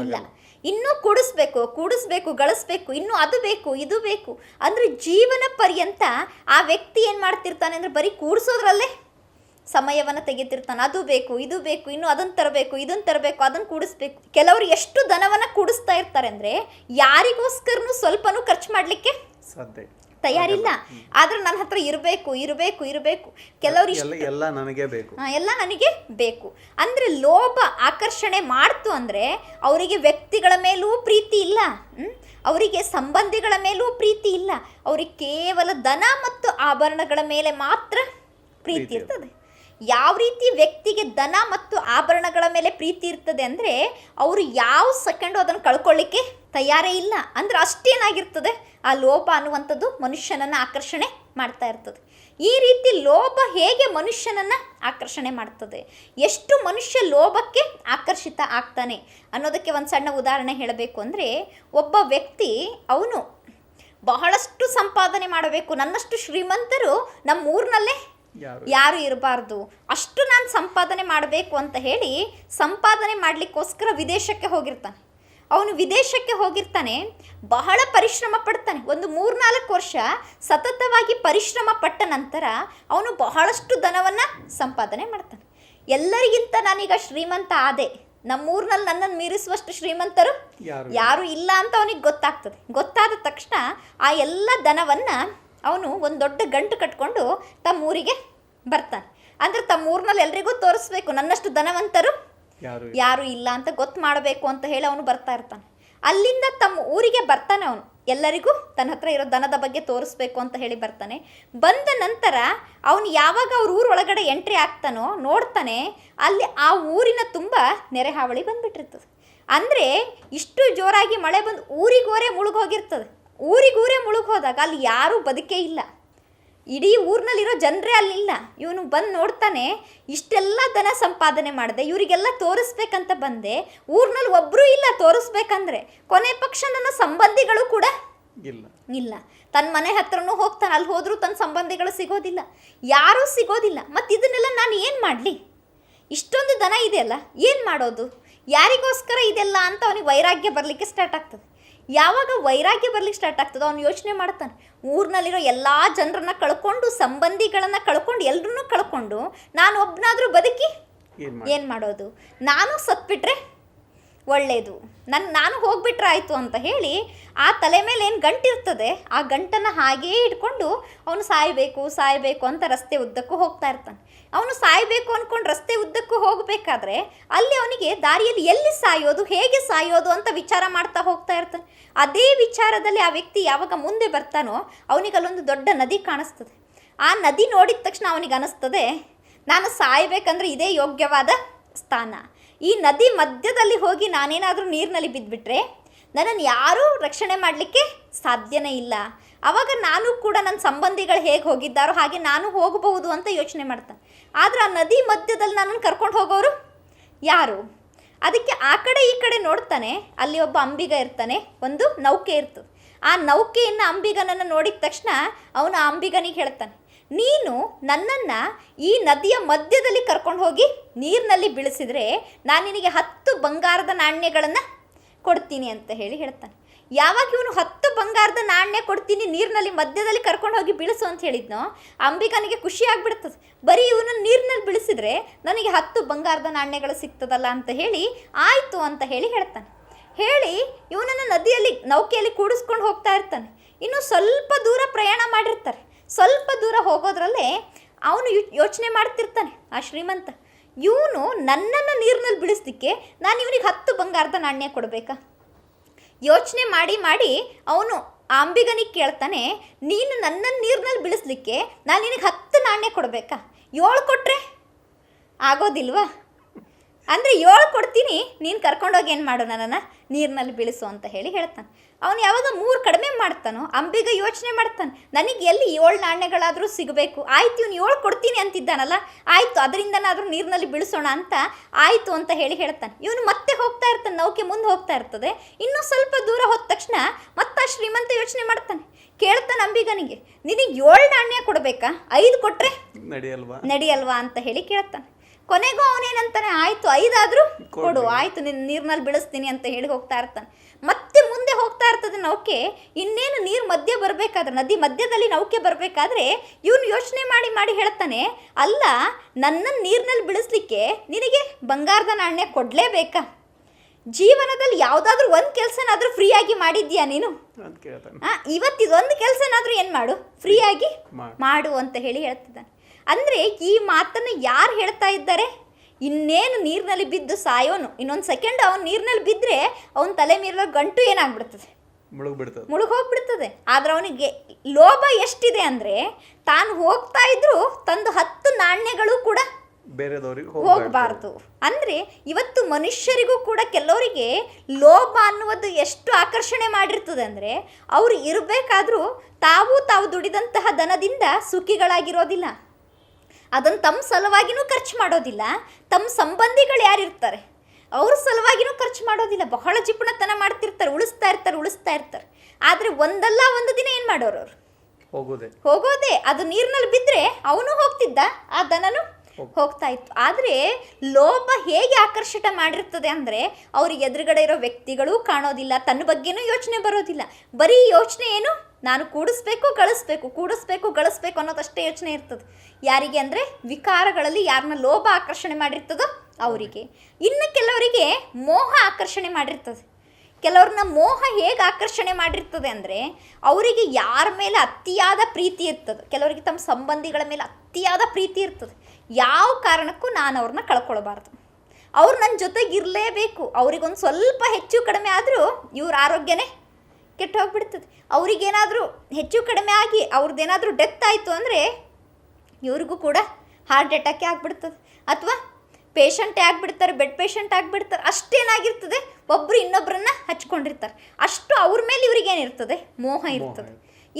ಇಲ್ಲ. ಇನ್ನೂ ಕೂಡಿಸ್ಬೇಕು ಕೂಡಿಸ್ಬೇಕು ಗಳಿಸ್ಬೇಕು ಇನ್ನೂ ಅದು ಬೇಕು ಇದು ಬೇಕು ಅಂದ್ರೆ ಜೀವನ ಪರ್ಯಂತ ಆ ವ್ಯಕ್ತಿ ಏನು ಮಾಡ್ತಿರ್ತಾನೆ ಅಂದ್ರೆ ಬರೀ ಕೂಡಿಸೋದ್ರಲ್ಲೇ ಸಮಯವನ್ನು ತೆಗಿತಿರ್ತಾನೆ ಅದು ಬೇಕು ಇದು ಬೇಕು ಇನ್ನು ಅದನ್ನು ತರಬೇಕು ಇದನ್ನು ತರಬೇಕು ಅದನ್ನು ಕೂಡಿಸ್ಬೇಕು. ಕೆಲವರು ಎಷ್ಟು ದನವನ್ನು ಕೂಡಿಸ್ತಾ ಇರ್ತಾರೆ ಅಂದರೆ ಯಾರಿಗೋಸ್ಕರನೂ ಸ್ವಲ್ಪನೂ ಖರ್ಚು ಮಾಡಲಿಕ್ಕೆ ಸಾಧ್ಯ ತಯಾರಿಲ್ಲ. ಆದ್ರೆ ನನ್ನ ಹತ್ರ ಇರಬೇಕು ಇರಬೇಕು ಇರಬೇಕು. ಕೆಲವರು ಎಲ್ಲ ನನಗೆ ಬೇಕು. ಎಲ್ಲ ನನಗೆ ಬೇಕು. ಅಂದರೆ ಲೋಭ ಆಕರ್ಷಣೆ ಮಾಡ್ತು ಅಂದರೆ ಅವರಿಗೆ ವ್ಯಕ್ತಿಗಳ ಮೇಲೂ ಪ್ರೀತಿ ಇಲ್ಲ. ಅವರಿಗೆ ಸಂಬಂಧಿಗಳ ಮೇಲೂ ಪ್ರೀತಿ ಇಲ್ಲ. ಅವರಿಗೆ ಕೇವಲ ದನ ಮತ್ತು ಆಭರಣಗಳ ಮೇಲೆ ಮಾತ್ರ ಪ್ರೀತಿ ಇರ್ತದೆ. ಯಾವ ರೀತಿ ವ್ಯಕ್ತಿಗೆ ದನ ಮತ್ತು ಆಭರಣಗಳ ಮೇಲೆ ಪ್ರೀತಿ ಇರ್ತದೆ ಅಂದರೆ ಅವರು ಯಾವ ಸೆಕೆಂಡು ಅದನ್ನು ಕಳ್ಕೊಳ್ಳಿಕ್ಕೆ ತಯಾರೇ ಇಲ್ಲ. ಅಂದ್ರೆ ಅಷ್ಟೇನಾಗಿರ್ತದೆ. ಆ ಲೋಭ ಅನ್ನುವಂಥದ್ದು ಮನುಷ್ಯನನ್ನು ಆಕರ್ಷಣೆ ಮಾಡ್ತಾ ಇರ್ತದೆ. ಈ ರೀತಿ ಲೋಭ ಹೇಗೆ ಮನುಷ್ಯನನ್ನು ಆಕರ್ಷಣೆ ಮಾಡ್ತದೆ? ಎಷ್ಟು ಮನುಷ್ಯ ಲೋಭಕ್ಕೆ ಆಕರ್ಷಿತ ಆಗ್ತಾನೆ ಅನ್ನೋದಕ್ಕೆ ಒಂದು ಸಣ್ಣ ಉದಾಹರಣೆ ಹೇಳಬೇಕು ಅಂದರೆ ಒಬ್ಬ ವ್ಯಕ್ತಿ ಅವನು ಬಹಳಷ್ಟು ಸಂಪಾದನೆ ಮಾಡಬೇಕು. ನನ್ನಷ್ಟು ಶ್ರೀಮಂತರು ನಮ್ಮ ಊರಿನಲ್ಲೇ ಯಾರು? ಇರಬಾರ್ದು? ಅಷ್ಟು ನಾನು ಸಂಪಾದನೆ ಮಾಡಬೇಕು ಅಂತ ಹೇಳಿ ಸಂಪಾದನೆ ಮಾಡಲಿಕ್ಕೋಸ್ಕರ ವಿದೇಶಕ್ಕೆ ಹೋಗಿರ್ತಾನೆ. ಅವನು ವಿದೇಶಕ್ಕೆ ಹೋಗಿರ್ತಾನೆ ಬಹಳ ಪರಿಶ್ರಮ ಪಡ್ತಾನೆ. ಒಂದು ಮೂರ್ನಾಲ್ಕು ವರ್ಷ ಸತತವಾಗಿ ಪರಿಶ್ರಮ ಪಟ್ಟ ನಂತರ ಅವನು ಬಹಳಷ್ಟು ಧನವನ್ನು ಸಂಪಾದನೆ ಮಾಡ್ತಾನೆ. ಎಲ್ಲರಿಗಿಂತ ನಾನೀಗ ಶ್ರೀಮಂತ ಆದೆ. ನಮ್ಮೂರಿನಲ್ಲಿ ನನ್ನನ್ನು ಮೀರಿಸುವಷ್ಟು ಶ್ರೀಮಂತರು ಯಾರು? ಯಾರು ಇಲ್ಲ ಅಂತ ಅವನಿಗೆ ಗೊತ್ತಾಗ್ತದೆ. ಗೊತ್ತಾದ ತಕ್ಷಣ ಆ ಎಲ್ಲ ದನವನ್ನು ಅವನು ಒಂದು ದೊಡ್ಡ ಗಂಟು ಕಟ್ಕೊಂಡು ತಮ್ಮ ಊರಿಗೆ ಬರ್ತಾನೆ. ಅಂದರೆ ತಮ್ಮ ಊರಿನಲ್ಲಿ ಎಲ್ರಿಗೂ ತೋರಿಸ್ಬೇಕು ನನ್ನಷ್ಟು ಧನವಂತರು ಯಾರು ಇಲ್ಲ. ಅಂತ ಗೊತ್ತು ಮಾಡಬೇಕು ಅಂತ ಹೇಳಿ ಅವನು ಬರ್ತಾ ಇರ್ತಾನೆ. ಅಲ್ಲಿಂದ ತಮ್ಮ ಊರಿಗೆ ಬರ್ತಾನೆ ಅವನು. ಎಲ್ಲರಿಗೂ ತನ್ನ ಹತ್ರ ಇರೋ ದನದ ಬಗ್ಗೆ ತೋರಿಸ್ಬೇಕು ಅಂತ ಹೇಳಿ ಬರ್ತಾನೆ. ಬಂದ ನಂತರ ಅವನು ಯಾವಾಗ ಅವ್ರ ಊರ ಒಳಗಡೆ ಎಂಟ್ರಿ ಆಗ್ತಾನೋ ನೋಡ್ತಾನೆ ಅಲ್ಲಿ ಆ ಊರಿನ ತುಂಬ ನೆರೆ ಹಾವಳಿ ಬಂದ್ಬಿಟ್ಟಿರ್ತದೆ. ಅಂದರೆ ಇಷ್ಟು ಜೋರಾಗಿ ಮಳೆ ಬಂದು ಊರಿಗೋರೆ ಮುಳುಗೋಗಿರ್ತದೆ. ಊರಿಗೂರೇ ಮುಳುಗೋದಾಗ ಅಲ್ಲಿ ಯಾರೂ ಬದುಕೇ ಇಲ್ಲ. ಇಡೀ ಊರಿನಲ್ಲಿರೋ ಜನರೇ ಅಲ್ಲಿಲ್ಲ ಇವನು ಬಂದು ನೋಡ್ತಾನೆ ಇಷ್ಟೆಲ್ಲ ದನ ಸಂಪಾದನೆ ಮಾಡಿದೆ ಇವರಿಗೆಲ್ಲ ತೋರಿಸ್ಬೇಕಂತ ಬಂದೆ ಊರಿನಲ್ಲಿ ಒಬ್ಬರೂ ಇಲ್ಲ ತೋರಿಸ್ಬೇಕಂದ್ರೆ ಕೊನೆ ಪಕ್ಷ ನನ್ನ ಸಂಬಂಧಿಗಳು ಕೂಡ ಇಲ್ಲ. ಇಲ್ಲ. ತನ್ನ ಮನೆ ಹತ್ರನೂ ಹೋಗ್ತಾನೆ ಅಲ್ಲಿ ಹೋದರೂ ತನ್ನ ಸಂಬಂಧಿಗಳು ಸಿಗೋದಿಲ್ಲ. ಯಾರೂ ಸಿಗೋದಿಲ್ಲ. ಮತ್ತು ಇದನ್ನೆಲ್ಲ ನಾನು ಏನು ಮಾಡಲಿ? ಇಷ್ಟೊಂದು ದನ ಇದೆಯಲ್ಲ ಏನು ಮಾಡೋದು? ಯಾರಿಗೋಸ್ಕರ ಇದೆಲ್ಲ ಅಂತ ಅವನಿಗೆ ವೈರಾಗ್ಯ ಬರಲಿಕ್ಕೆ ಸ್ಟಾರ್ಟ್ ಆಗ್ತದೆ. ಯಾವಾಗ ವೈರಾಗ್ಯ ಬರ್ಲಿಕ್ಕೆ ಸ್ಟಾರ್ಟ್ ಆಗ್ತದೋ ಅವನು ಯೋಚನೆ ಮಾಡ್ತಾನೆ. ಊರಿನಲ್ಲಿರೋ ಎಲ್ಲ ಜನರನ್ನ ಕಳ್ಕೊಂಡು ಸಂಬಂಧಿಗಳನ್ನ ಕಳ್ಕೊಂಡು ಎಲ್ಲರನ್ನೂ ಕಳ್ಕೊಂಡು ನಾನು ಒಬ್ಬನಾದರೂ ಬದುಕಿ ಏನು ಮಾಡೋದು? ನಾನು ಸತ್ಬಿಟ್ರೆ ಒಳ್ಳೆಯದು ನನ್ನ ನಾನು ಹೋಗ್ಬಿಟ್ರೆ ಆಯಿತು ಅಂತ ಹೇಳಿ ಆ ತಲೆ ಮೇಲೆ ಏನು ಗಂಟಿರ್ತದೆ, ಆ ಗಂಟನ್ನು ಹಾಗೇ ಇಟ್ಕೊಂಡು ಅವನು ಸಾಯಬೇಕು ಸಾಯಬೇಕು ಅಂತ ರಸ್ತೆ ಉದ್ದಕ್ಕೂ ಹೋಗ್ತಾ ಇರ್ತಾನೆ. ಅವನು ಸಾಯಬೇಕು ಅಂದ್ಕೊಂಡು ರಸ್ತೆ ಉದ್ದಕ್ಕೂ ಹೋಗಬೇಕಾದ್ರೆ ಅಲ್ಲಿ ಅವನಿಗೆ ದಾರಿಯಲ್ಲಿ ಎಲ್ಲಿ ಸಾಯೋದು, ಹೇಗೆ ಸಾಯೋದು ಅಂತ ವಿಚಾರ ಮಾಡ್ತಾ ಹೋಗ್ತಾ ಇರ್ತಾನೆ. ಅದೇ ವಿಚಾರದಲ್ಲಿ ಆ ವ್ಯಕ್ತಿ ಯಾವಾಗ ಮುಂದೆ ಬರ್ತಾನೋ ಅವನಿಗೆ ಅಲ್ಲೊಂದು ದೊಡ್ಡ ನದಿ ಕಾಣಿಸ್ತದೆ. ಆ ನದಿ ನೋಡಿದ ತಕ್ಷಣ ಅವನಿಗೆ ಅನಿಸ್ತದೆ, ನಾನು ಸಾಯಬೇಕಂದ್ರೆ ಇದೇ ಯೋಗ್ಯವಾದ ಸ್ಥಾನ. ಈ ನದಿ ಮಧ್ಯದಲ್ಲಿ ಹೋಗಿ ನಾನೇನಾದರೂ ನೀರಿನಲ್ಲಿ ಬಿದ್ದುಬಿಟ್ರೆ ನನ್ನನ್ನು ಯಾರೂ ರಕ್ಷಣೆ ಮಾಡಲಿಕ್ಕೆ ಸಾಧ್ಯನೇ ಇಲ್ಲ. ಆವಾಗ ನಾನು ಕೂಡ ನನ್ನ ಸಂಬಂಧಿಗಳು ಹೇಗೆ ಹೋಗಿದ್ದಾರೋ ಹಾಗೆ ನಾನು ಹೋಗಬಹುದು ಅಂತ ಯೋಚನೆ ಮಾಡ್ತಾನೆ ಆದರೆ ಆ ನದಿ ಮಧ್ಯದಲ್ಲಿ ನನ್ನನ್ನು ಕರ್ಕೊಂಡು ಹೋಗೋರು ಯಾರು? ಅದಕ್ಕೆ ಆ ಕಡೆ ಈ ಕಡೆ ನೋಡ್ತಾನೆ, ಅಲ್ಲಿ ಒಬ್ಬ ಅಂಬಿಗ ಇರ್ತಾನೆ, ಒಂದು ನೌಕೆ ಇರ್ತದೆ. ಆ ನೌಕೆಯನ್ನು ಅಂಬಿಗನನ್ನು ನೋಡಿದ ತಕ್ಷಣ ಅವನು ಅಂಬಿಗನಿಗೆ ಹೇಳ್ತಾನೆ ನೀನು ನನ್ನನ್ನು ಈ ನದಿಯ ಮಧ್ಯದಲ್ಲಿ ಕರ್ಕೊಂಡು ಹೋಗಿ ನೀರಿನಲ್ಲಿ ಬೀಳಿಸಿದರೆ ನಾನು ನಿನಗೆ ಹತ್ತು ಬಂಗಾರದ ನಾಣ್ಯಗಳನ್ನು ಕೊಡ್ತೀನಿ ಅಂತ ಹೇಳಿ ಹೇಳ್ತಾನೆ. ಯಾವಾಗ ಇವನು ಹತ್ತು ಬಂಗಾರದ ನಾಣ್ಯ ಕೊಡ್ತೀನಿ ನೀರಿನಲ್ಲಿ ಮಧ್ಯದಲ್ಲಿ ಕರ್ಕೊಂಡು ಹೋಗಿ ಬೀಳಿಸು ಅಂತ ಹೇಳಿದ್ನೋ, ಅಂಬಿಕನಿಗೆ ಖುಷಿ ಆಗ್ಬಿಡ್ತದೆ. ಬರೀ ಇವನು ನೀರಿನಲ್ಲಿ ಬೀಳಿಸಿದ್ರೆ ನನಗೆ ಹತ್ತು ಬಂಗಾರದ ನಾಣ್ಯಗಳು ಸಿಗ್ತದಲ್ಲ ಅಂತ ಹೇಳಿ ಆಯಿತು ಅಂತ ಹೇಳಿ ಹೇಳ್ತಾನೆ. ಹೇಳಿ ಇವನನ್ನು ನದಿಯಲ್ಲಿ, ನೌಕೆಯಲ್ಲಿ ಕೂಡಿಸ್ಕೊಂಡು ಹೋಗ್ತಾ ಇರ್ತಾನೆ. ಇನ್ನು ಸ್ವಲ್ಪ ದೂರ ಪ್ರಯಾಣ ಮಾಡಿರ್ತಾರೆ. ಸ್ವಲ್ಪ ದೂರ ಹೋಗೋದ್ರಲ್ಲೇ ಅವನು ಯೋಚನೆ ಮಾಡ್ತಿರ್ತಾನೆ, ಆ ಶ್ರೀಮಂತ. ಇವನು ನನ್ನನ್ನು ನೀರಿನಲ್ಲಿ ಬಿಡಿಸ್ಲಿಕ್ಕೆ ನಾನು ಇವನಿಗೆ ಹತ್ತು ಬಂಗಾರದ ನಾಣ್ಯ ಕೊಡಬೇಕಾ? ಯೋಚನೆ ಮಾಡಿ ಮಾಡಿ ಅವನು ಅಂಬಿಗನಿಗೆ ಕೇಳ್ತಾನೆ, ನೀನು ನನ್ನನ್ನು ನೀರಿನಲ್ಲಿ ಬಿಡಿಸ್ಲಿಕ್ಕೆ ನಾನು ನಿನಗೆ ಹತ್ತು ನಾಣ್ಯ ಕೊಡಬೇಕಾ? ಏಳು ಕೊಟ್ಟರೆ ಆಗೋದಿಲ್ವಾ? ಅಂದರೆ ಏಳು ಕೊಡ್ತೀನಿ ನೀನು ಕರ್ಕೊಂಡೋಗಿ ಏನು ಮಾಡು ನನ್ನನ್ನು? ನೀರಿನಲ್ಲಿ ಬೀಳಿಸು ಅಂತ ಹೇಳಿ ಹೇಳ್ತಾನೆ. ಅವನು ಯಾವಾಗ ಮೂರು ಕಡಿಮೆ ಮಾಡ್ತಾನೋ ಅಂಬಿಗ ಯೋಚನೆ ಮಾಡ್ತಾನೆ. ನನಗೆ ಎಲ್ಲಿ ಏಳು ನಾಣ್ಯಗಳಾದರೂ ಸಿಗಬೇಕು. ಆಯ್ತು ಇವನು ಏಳು ಕೊಡ್ತೀನಿ ಅಂತಿದ್ದಾನಲ್ಲ. ಆಯಿತು ಅದರಿಂದನಾದರೂ ನೀರಿನಲ್ಲಿ ಬೀಳಿಸೋಣ ಅಂತ ಆಯಿತು ಅಂತ ಹೇಳಿ ಹೇಳ್ತಾನೆ. ಇವನು ಮತ್ತೆ ಹೋಗ್ತಾ ಇರ್ತಾನೆ ನೌಕೆ ಮುಂದೆ ಹೋಗ್ತಾ ಇರ್ತದೆ. ಇನ್ನೂ ಸ್ವಲ್ಪ ದೂರ ಹೋದ ತಕ್ಷಣ ಮತ್ತೆ ಶ್ರೀಮಂತ ಯೋಚನೆ ಮಾಡ್ತಾನೆ. ಕೇಳ್ತಾನೆ ಅಂಬಿಗನಿಗೆ ನಿನಗೆ ಏಳು ನಾಣ್ಯ ಕೊಡಬೇಕಾ? ಐದು ಕೊಟ್ಟರೆ ನಡೆಯಲ್ವಾ? ನಡಿಯಲ್ವಾ ಅಂತ ಹೇಳಿ ಕೇಳ್ತಾನೆ. ಕೊನೆಗೂ ಅವನೇನಂತಾನೆ ಆಯ್ತು ಐದಾದ್ರೂ ಕೊಡು. ಆಯ್ತು ನಿನ್ನ ನೀರಿನಲ್ಲಿ ಬೆಳೆಸ್ತೀನಿ ಅಂತ ಹೇಳಿ ಹೋಗ್ತಾ ಇರ್ತಾನೆ. ಮತ್ತೆ ಮುಂದೆ ಹೋಗ್ತಾ ಇರ್ತದೆ ನೌಕೆ ಇನ್ನೇನು ನೀರು ಮಧ್ಯೆ ಬರಬೇಕಾದ್ರೆ ನದಿ ಮಧ್ಯದಲ್ಲಿ ನೌಕೆ ಬರಬೇಕಾದ್ರೆ ಇವನು ಯೋಚನೆ ಮಾಡಿ ಮಾಡಿ ಹೇಳ್ತಾನೆ ಅಲ್ಲ ನನ್ನನ್ನು ನೀರಿನಲ್ಲಿ ಬಿಡಿಸ್ಲಿಕ್ಕೆ ನಿನಗೆ ಬಂಗಾರದ ನಾಣ್ಯ ಕೊಡಲೇಬೇಕಾ? ಜೀವನದಲ್ಲಿ ಯಾವುದಾದ್ರೂ ಒಂದು ಕೆಲಸನಾದರೂ ಫ್ರೀಯಾಗಿ ಮಾಡಿದ್ಯಾ ನೀನು? ಇವತ್ತಿದೊಂದು ಕೇಳ್ತಾನೆ. ಆ, ಇವತ್ತು ಇದೊಂದು ಕೆಲಸನಾದರೂ ಏನು ಮಾಡು? ಫ್ರೀಯಾಗಿ ಮಾಡು. ಮಾಡು ಅಂತ ಹೇಳಿ ಹೇಳ್ತಿದ್ದಾನೆ. ಅಂದರೆ ಈ ಮಾತನ್ನು ಯಾರು ಹೇಳ್ತಾ ಇದ್ದಾರೆ? ಇನ್ನೇನು ನೀರಿನಲ್ಲಿ ಬಿದ್ದು ಸಾಯೋನು. ಇನ್ನೊಂದು ಸೆಕೆಂಡ್ ಅವನು ನೀರಿನಲ್ಲಿ ಬಿದ್ದರೆ ಅವನ ತಲೆ ಮೇಲಿರೋ ಗಂಟು ಏನಾಗ್ಬಿಡ್ತದೆ? ಮುಳುಗ್ಬಿಡ್ತದೆ. ಮುಳುಗೋಗ್ಬಿಡ್ತದೆ ಮುಳುಗ್ ಹೋಗ್ಬಿಡ್ತದೆ ಆದ್ರೆ ಅವನಿಗೆ ಲೋಭ ಎಷ್ಟಿದೆ ಅಂದರೆ ತಾನು ಹೋಗ್ತಾ ಇದ್ರು ತಂದು ಹತ್ತು ನಾಣ್ಯಗಳು ಕೂಡ ಬೇರೆದವ್ರಿಗೆ ಹೋಗಬಾರ್ದು. ಅಂದರೆ ಇವತ್ತು ಮನುಷ್ಯರಿಗೂ ಕೂಡ ಕೆಲವರಿಗೆ ಲೋಭ ಅನ್ನುವುದು ಎಷ್ಟು ಆಕರ್ಷಣೆ ಮಾಡಿರ್ತದೆ ಅಂದರೆ ಅವರು ಇರಬೇಕಾದ್ರೂ ತಾವು ತಾವು ದುಡಿದಂತಹ ದನದಿಂದ ಸುಖಿಗಳಾಗಿರೋದಿಲ್ಲ. ಅದನ್ನು ತಮ್ಮ ಸಲುವಾಗಿನೂ ಖರ್ಚು ಮಾಡೋದಿಲ್ಲ. ತಮ್ಮ ಸಂಬಂಧಿಗಳು ಯಾರಿರ್ತಾರೆ ಅವ್ರ ಸಲುವಾಗಿನೂ ಖರ್ಚು ಮಾಡೋದಿಲ್ಲ. ಬಹಳ ಜಿಪುಣತನ ಮಾಡ್ತಿರ್ತಾರೆ ಉಳಿಸ್ತಾ ಇರ್ತಾರೆ ಉಳಿಸ್ತಾ ಇರ್ತಾರೆ. ಆದರೆ ಒಂದಲ್ಲ ಒಂದು ದಿನ ಏನು ಮಾಡೋರು ಅವರು? ಹೋಗೋದೆ. ಹೋಗೋದೇ. ಅದು ನೀರಿನಲ್ಲಿ ಬಿದ್ದರೆ ಅವನು ಹೋಗ್ತಿದ್ದ ಆ ದನನು ಹೋಗ್ತಾ ಇತ್ತು. ಆದರೆ ಲೋಭ ಹೇಗೆ ಆಕರ್ಷಿತ ಮಾಡಿರ್ತದೆ ಅಂದರೆ ಅವ್ರಿಗೆ ಎದುರುಗಡೆ ಇರೋ ವ್ಯಕ್ತಿಗಳು ಕಾಣೋದಿಲ್ಲ ತನ್ನ ಬಗ್ಗೆನೂ ಯೋಚನೆ ಬರೋದಿಲ್ಲ. ಬರೀ ಯೋಚನೆ ಏನು? ನಾನು ಕೂಡಿಸ್ಬೇಕು, ಗಳಿಸ್ಬೇಕು ಕೂಡಿಸ್ಬೇಕು, ಗಳಿಸ್ಬೇಕು ಅನ್ನೋದಷ್ಟೇ ಯೋಚನೆ ಇರ್ತದೆ. ಯಾರಿಗೆ ಅಂದರೆ ವಿಕಾರಗಳಲ್ಲಿ ಯಾರನ್ನ ಲೋಭ ಆಕರ್ಷಣೆ ಮಾಡಿರ್ತದೋ ಅವರಿಗೆ. ಇನ್ನು ಕೆಲವರಿಗೆ ಮೋಹ ಆಕರ್ಷಣೆ ಮಾಡಿರ್ತದೆ. ಕೆಲವ್ರನ್ನ ಮೋಹ ಹೇಗೆ ಆಕರ್ಷಣೆ ಮಾಡಿರ್ತದೆ ಅಂದರೆ ಅವರಿಗೆ ಯಾರ ಮೇಲೆ ಅತಿಯಾದ ಪ್ರೀತಿ ಇರ್ತದೆ. ಕೆಲವರಿಗೆ ತಮ್ಮ ಸಂಬಂಧಿಗಳ ಮೇಲೆ ಅತಿಯಾದ ಪ್ರೀತಿ ಇರ್ತದೆ. ಯಾವ ಕಾರಣಕ್ಕೂ ನಾನು ಅವ್ರನ್ನ ಕಳ್ಕೊಳ್ಬಾರ್ದು. ಅವ್ರು ನನ್ನ ಜೊತೆಗಿರಲೇಬೇಕು. ಅವ್ರಿಗೊಂದು ಸ್ವಲ್ಪ ಹೆಚ್ಚು ಕಡಿಮೆ ಆದರೂ ಇವ್ರ ಆರೋಗ್ಯನೇ ಕೆಟ್ಟು ಹೋಗ್ಬಿಡ್ತದೆ ಅವ್ರಿಗೇನಾದರೂ ಹೆಚ್ಚು ಕಡಿಮೆ ಆಗಿ ಅವ್ರದ್ದೇನಾದರೂ ಡೆತ್ ಆಯಿತು ಅಂದರೆ ಇವ್ರಿಗೂ ಕೂಡ ಹಾರ್ಟ್ ಅಟ್ಯಾಕೇ ಆಗಿಬಿಡ್ತದೆ. ಅಥವಾ ಪೇಷಂಟೇ ಆಗಿಬಿಡ್ತಾರೆ ಬೆಡ್ ಪೇಷಂಟ್ ಆಗಿಬಿಡ್ತಾರೆ ಅಷ್ಟೇನಾಗಿರ್ತದೆ ಒಬ್ಬರು ಇನ್ನೊಬ್ಬರನ್ನ ಹಚ್ಕೊಂಡಿರ್ತಾರೆ. ಅಷ್ಟು ಅವ್ರ ಮೇಲೆ ಇವ್ರಿಗೇನಿರ್ತದೆ ಮೋಹ ಇರ್ತದೆ.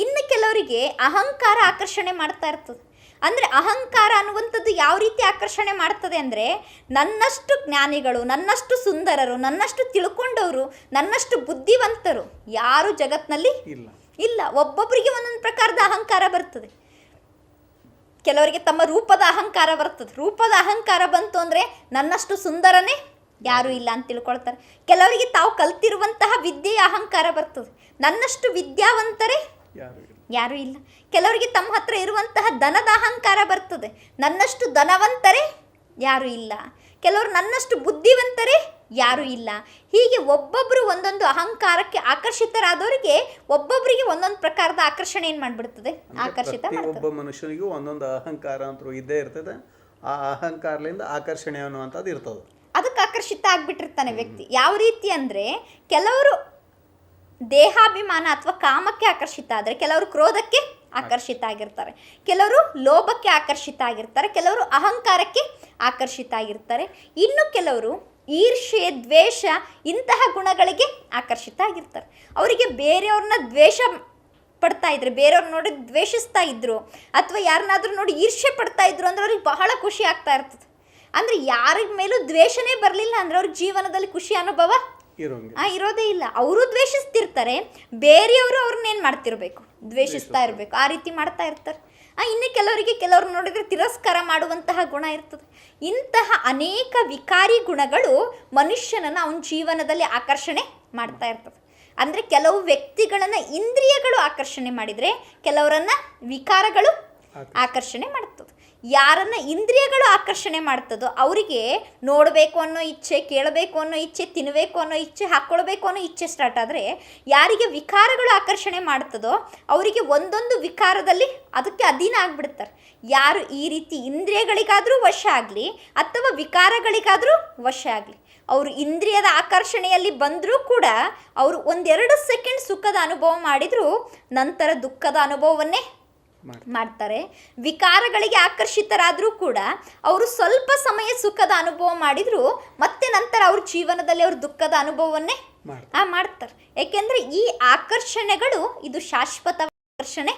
ಇನ್ನು ಕೆಲವರಿಗೆ ಅಹಂಕಾರ ಆಕರ್ಷಣೆ ಮಾಡ್ತಾ ಇರ್ತದೆ. ಅಂದರೆ ಅಹಂಕಾರ ಅನ್ನುವಂಥದ್ದು ಯಾವ ರೀತಿ ಆಕರ್ಷಣೆ ಮಾಡ್ತದೆ ಅಂದರೆ ನನ್ನಷ್ಟು ಜ್ಞಾನಿಗಳು ನನ್ನಷ್ಟು ಸುಂದರರು ನನ್ನಷ್ಟು ತಿಳ್ಕೊಂಡವರು ನನ್ನಷ್ಟು ಬುದ್ಧಿವಂತರು ಯಾರು ಜಗತ್ತಿನಲ್ಲಿ ಇಲ್ಲ. ಇಲ್ಲ. ಒಬ್ಬೊಬ್ಬರಿಗೆ ಒಂದೊಂದು ಪ್ರಕಾರದ ಅಹಂಕಾರ ಬರ್ತದೆ. ಕೆಲವರಿಗೆ ತಮ್ಮ ರೂಪದ ಅಹಂಕಾರ ಬರ್ತದೆ. ರೂಪದ ಅಹಂಕಾರ ಬಂತು ಅಂದರೆ ನನ್ನಷ್ಟು ಸುಂದರನೇ ಯಾರೂ ಇಲ್ಲ ಅಂತ ತಿಳ್ಕೊಳ್ತಾರೆ. ಕೆಲವರಿಗೆ ತಾವು ಕಲ್ತಿರುವಂತಹ ವಿದ್ಯೆಯ ಅಹಂಕಾರ ಬರ್ತದೆ. ನನ್ನಷ್ಟು ವಿದ್ಯಾವಂತರೇ ಯಾರು ಇಲ್ಲ. ಕೆಲವರಿಗೆ ತಮ್ಮ ಹತ್ರ ಇರುವಂತಹ ದನದ ಅಹಂಕಾರ ಬರ್ತದೆ. ನನ್ನಷ್ಟು ಧನವಂತರೇ ಯಾರೂ ಇಲ್ಲ. ಕೆಲವರು ನನ್ನಷ್ಟು ಬುದ್ಧಿವಂತರೇ ಯಾರೂ ಇಲ್ಲ. ಹೀಗೆ ಒಬ್ಬೊಬ್ಬರು ಒಂದೊಂದು ಅಹಂಕಾರಕ್ಕೆ ಆಕರ್ಷಿತರಾದವರಿಗೆ ಒಬ್ಬೊಬ್ಬರಿಗೆ ಒಂದೊಂದು ಪ್ರಕಾರದ ಆಕರ್ಷಣೆ ಏನು ಮಾಡಿಬಿಡ್ತದೆ? ಆಕರ್ಷಿತ ಮಾಡ್ತದೆ. ಒಬ್ಬ ಮನುಷ್ಯನಿಗೂ ಒಂದೊಂದು ಅಹಂಕಾರ ಅಂತೂ ಇದ್ದೇ ಇರ್ತದೆ. ಆ ಅಹಂಕಾರದಿಂದ ಆಕರ್ಷಣೆ ಅನ್ನುವಂಥದ್ದು ಇರ್ತದೆ. ಅದಕ್ಕೆ ಆಕರ್ಷಿತ ಆಗ್ಬಿಟ್ಟಿರ್ತಾನೆ ವ್ಯಕ್ತಿ. ಯಾವ ರೀತಿ ಅಂದರೆ ಕೆಲವರು ದೇಹಾಭಿಮಾನ ಅಥವಾ ಕಾಮಕ್ಕೆ ಆಕರ್ಷಿತ ಆದರೆ ಕೆಲವರು ಕ್ರೋಧಕ್ಕೆ ಆಕರ್ಷಿತ ಆಗಿರ್ತಾರೆ. ಕೆಲವರು ಲೋಭಕ್ಕೆ ಆಕರ್ಷಿತ ಆಗಿರ್ತಾರೆ. ಕೆಲವರು ಅಹಂಕಾರಕ್ಕೆ ಆಕರ್ಷಿತ ಆಗಿರ್ತಾರೆ. ಇನ್ನು ಕೆಲವರು ಈರ್ಷೆ ದ್ವೇಷ ಇಂತಹ ಗುಣಗಳಿಗೆ ಆಕರ್ಷಿತ ಆಗಿರ್ತಾರೆ. ಅವರಿಗೆ ಬೇರೆಯವ್ರನ್ನ ದ್ವೇಷ ಪಡ್ತಾ ಇದ್ರು ಬೇರೆಯವ್ರು ನೋಡಿ ದ್ವೇಷಿಸ್ತಾ ಇದ್ರು ಅಥವಾ ಯಾರನ್ನಾದ್ರೂ ನೋಡಿ ಈರ್ಷೆ ಪಡ್ತಾ ಇದ್ರು ಅಂದ್ರೆ ಅವ್ರಿಗೆ ಬಹಳ ಖುಷಿ ಆಗ್ತಾ ಇರ್ತದೆ. ಅಂದರೆ ಯಾರಿಗ ಮೇಲೂ ದ್ವೇಷನೇ ಬರಲಿಲ್ಲ ಅಂದ್ರೆ ಅವ್ರ ಜೀವನದಲ್ಲಿ ಖುಷಿ ಅನುಭವ ಇರೋಂಗೆ. ಆ ಇರೋದೇ ಇಲ್ಲ. ಅವರು ದ್ವೇಷಿಸ್ತಿರ್ತಾರೆ ಬೇರೆಯವರು ಅವ್ರನ್ನ ಏನು ಮಾಡ್ತಿರ್ಬೇಕು? ದ್ವೇಷಿಸ್ತಾ ಇರಬೇಕು. ಆ ರೀತಿ ಮಾಡ್ತಾ ಇರ್ತಾರೆ. ಆ ಇನ್ನು ಕೆಲವರಿಗೆ ಕೆಲವ್ರು ನೋಡಿದ್ರೆ ತಿರಸ್ಕಾರ ಮಾಡುವಂತಹ ಗುಣ ಇರ್ತದೆ. ಇಂತಹ ಅನೇಕ ವಿಕಾರಿ ಗುಣಗಳು ಮನುಷ್ಯನನ್ನ ಅವನ ಜೀವನದಲ್ಲಿ ಆಕರ್ಷಣೆ ಮಾಡ್ತಾ ಇರ್ತದೆ. ಅಂದ್ರೆ ಕೆಲವು ವ್ಯಕ್ತಿಗಳನ್ನ ಇಂದ್ರಿಯಗಳು ಆಕರ್ಷಣೆ ಮಾಡಿದ್ರೆ ಕೆಲವರನ್ನ ವಿಕಾರಗಳು ಆಕರ್ಷಣೆ ಮಾಡ್ತದೆ. ಯಾರನ್ನ ಇಂದ್ರಿಯಗಳು ಆಕರ್ಷಣೆ ಮಾಡ್ತದೋ ಅವರಿಗೆ ನೋಡಬೇಕು ಅನ್ನೋ ಇಚ್ಛೆ, ಕೇಳಬೇಕು ಅನ್ನೋ ಇಚ್ಛೆ ತಿನ್ನಬೇಕು ಅನ್ನೋ ಇಚ್ಛೆ, ಹಾಕ್ಕೊಳ್ಬೇಕು ಅನ್ನೋ ಇಚ್ಛೆ ಸ್ಟಾರ್ಟ್ ಆದರೆ ಯಾರಿಗೆ ವಿಕಾರಗಳು ಆಕರ್ಷಣೆ ಮಾಡ್ತದೋ ಅವರಿಗೆ ಒಂದೊಂದು ವಿಕಾರದಲ್ಲಿ ಅದಕ್ಕೆ ಅಧೀನ ಆಗಿಬಿಡ್ತಾರೆ. ಯಾರು ಈ ರೀತಿ ಇಂದ್ರಿಯಗಳಿಗಾದರೂ ವಶ ಆಗಲಿ ಅಥವಾ ವಿಕಾರಗಳಿಗಾದರೂ ವಶ ಆಗಲಿ, ಅವರು ಇಂದ್ರಿಯದ ಆಕರ್ಷಣೆಯಲ್ಲಿ ಬಂದರೂ ಕೂಡ ಅವರು ಒಂದೆರಡು ಸೆಕೆಂಡ್ ಸುಖದ ಅನುಭವ ಮಾಡಿದರೂ ನಂತರ ದುಃಖದ ಅನುಭವವನ್ನೇ ಮಾಡ್ತಾರೆ. ವಿಕಾರಗಳಿಗೆ ಆಕರ್ಷಿತರಾದರೂ ಕೂಡ ಅವರು ಸ್ವಲ್ಪ ಸಮಯ ಸುಖದ ಅನುಭವ ಮಾಡಿದ್ರು ಮತ್ತೆ ನಂತರ ಅವ್ರ ಜೀವನದಲ್ಲಿ ಅವ್ರ ದುಃಖದ ಅನುಭವವನ್ನೇ ಮಾಡ್ತಾರೆ. ಆ ಮಾಡ್ತಾರೆ. ಏಕೆಂದರೆ ಈ ಆಕರ್ಷಣೆಗಳು ಇದು ಶಾಶ್ವತ ಆಕರ್ಷಣೆ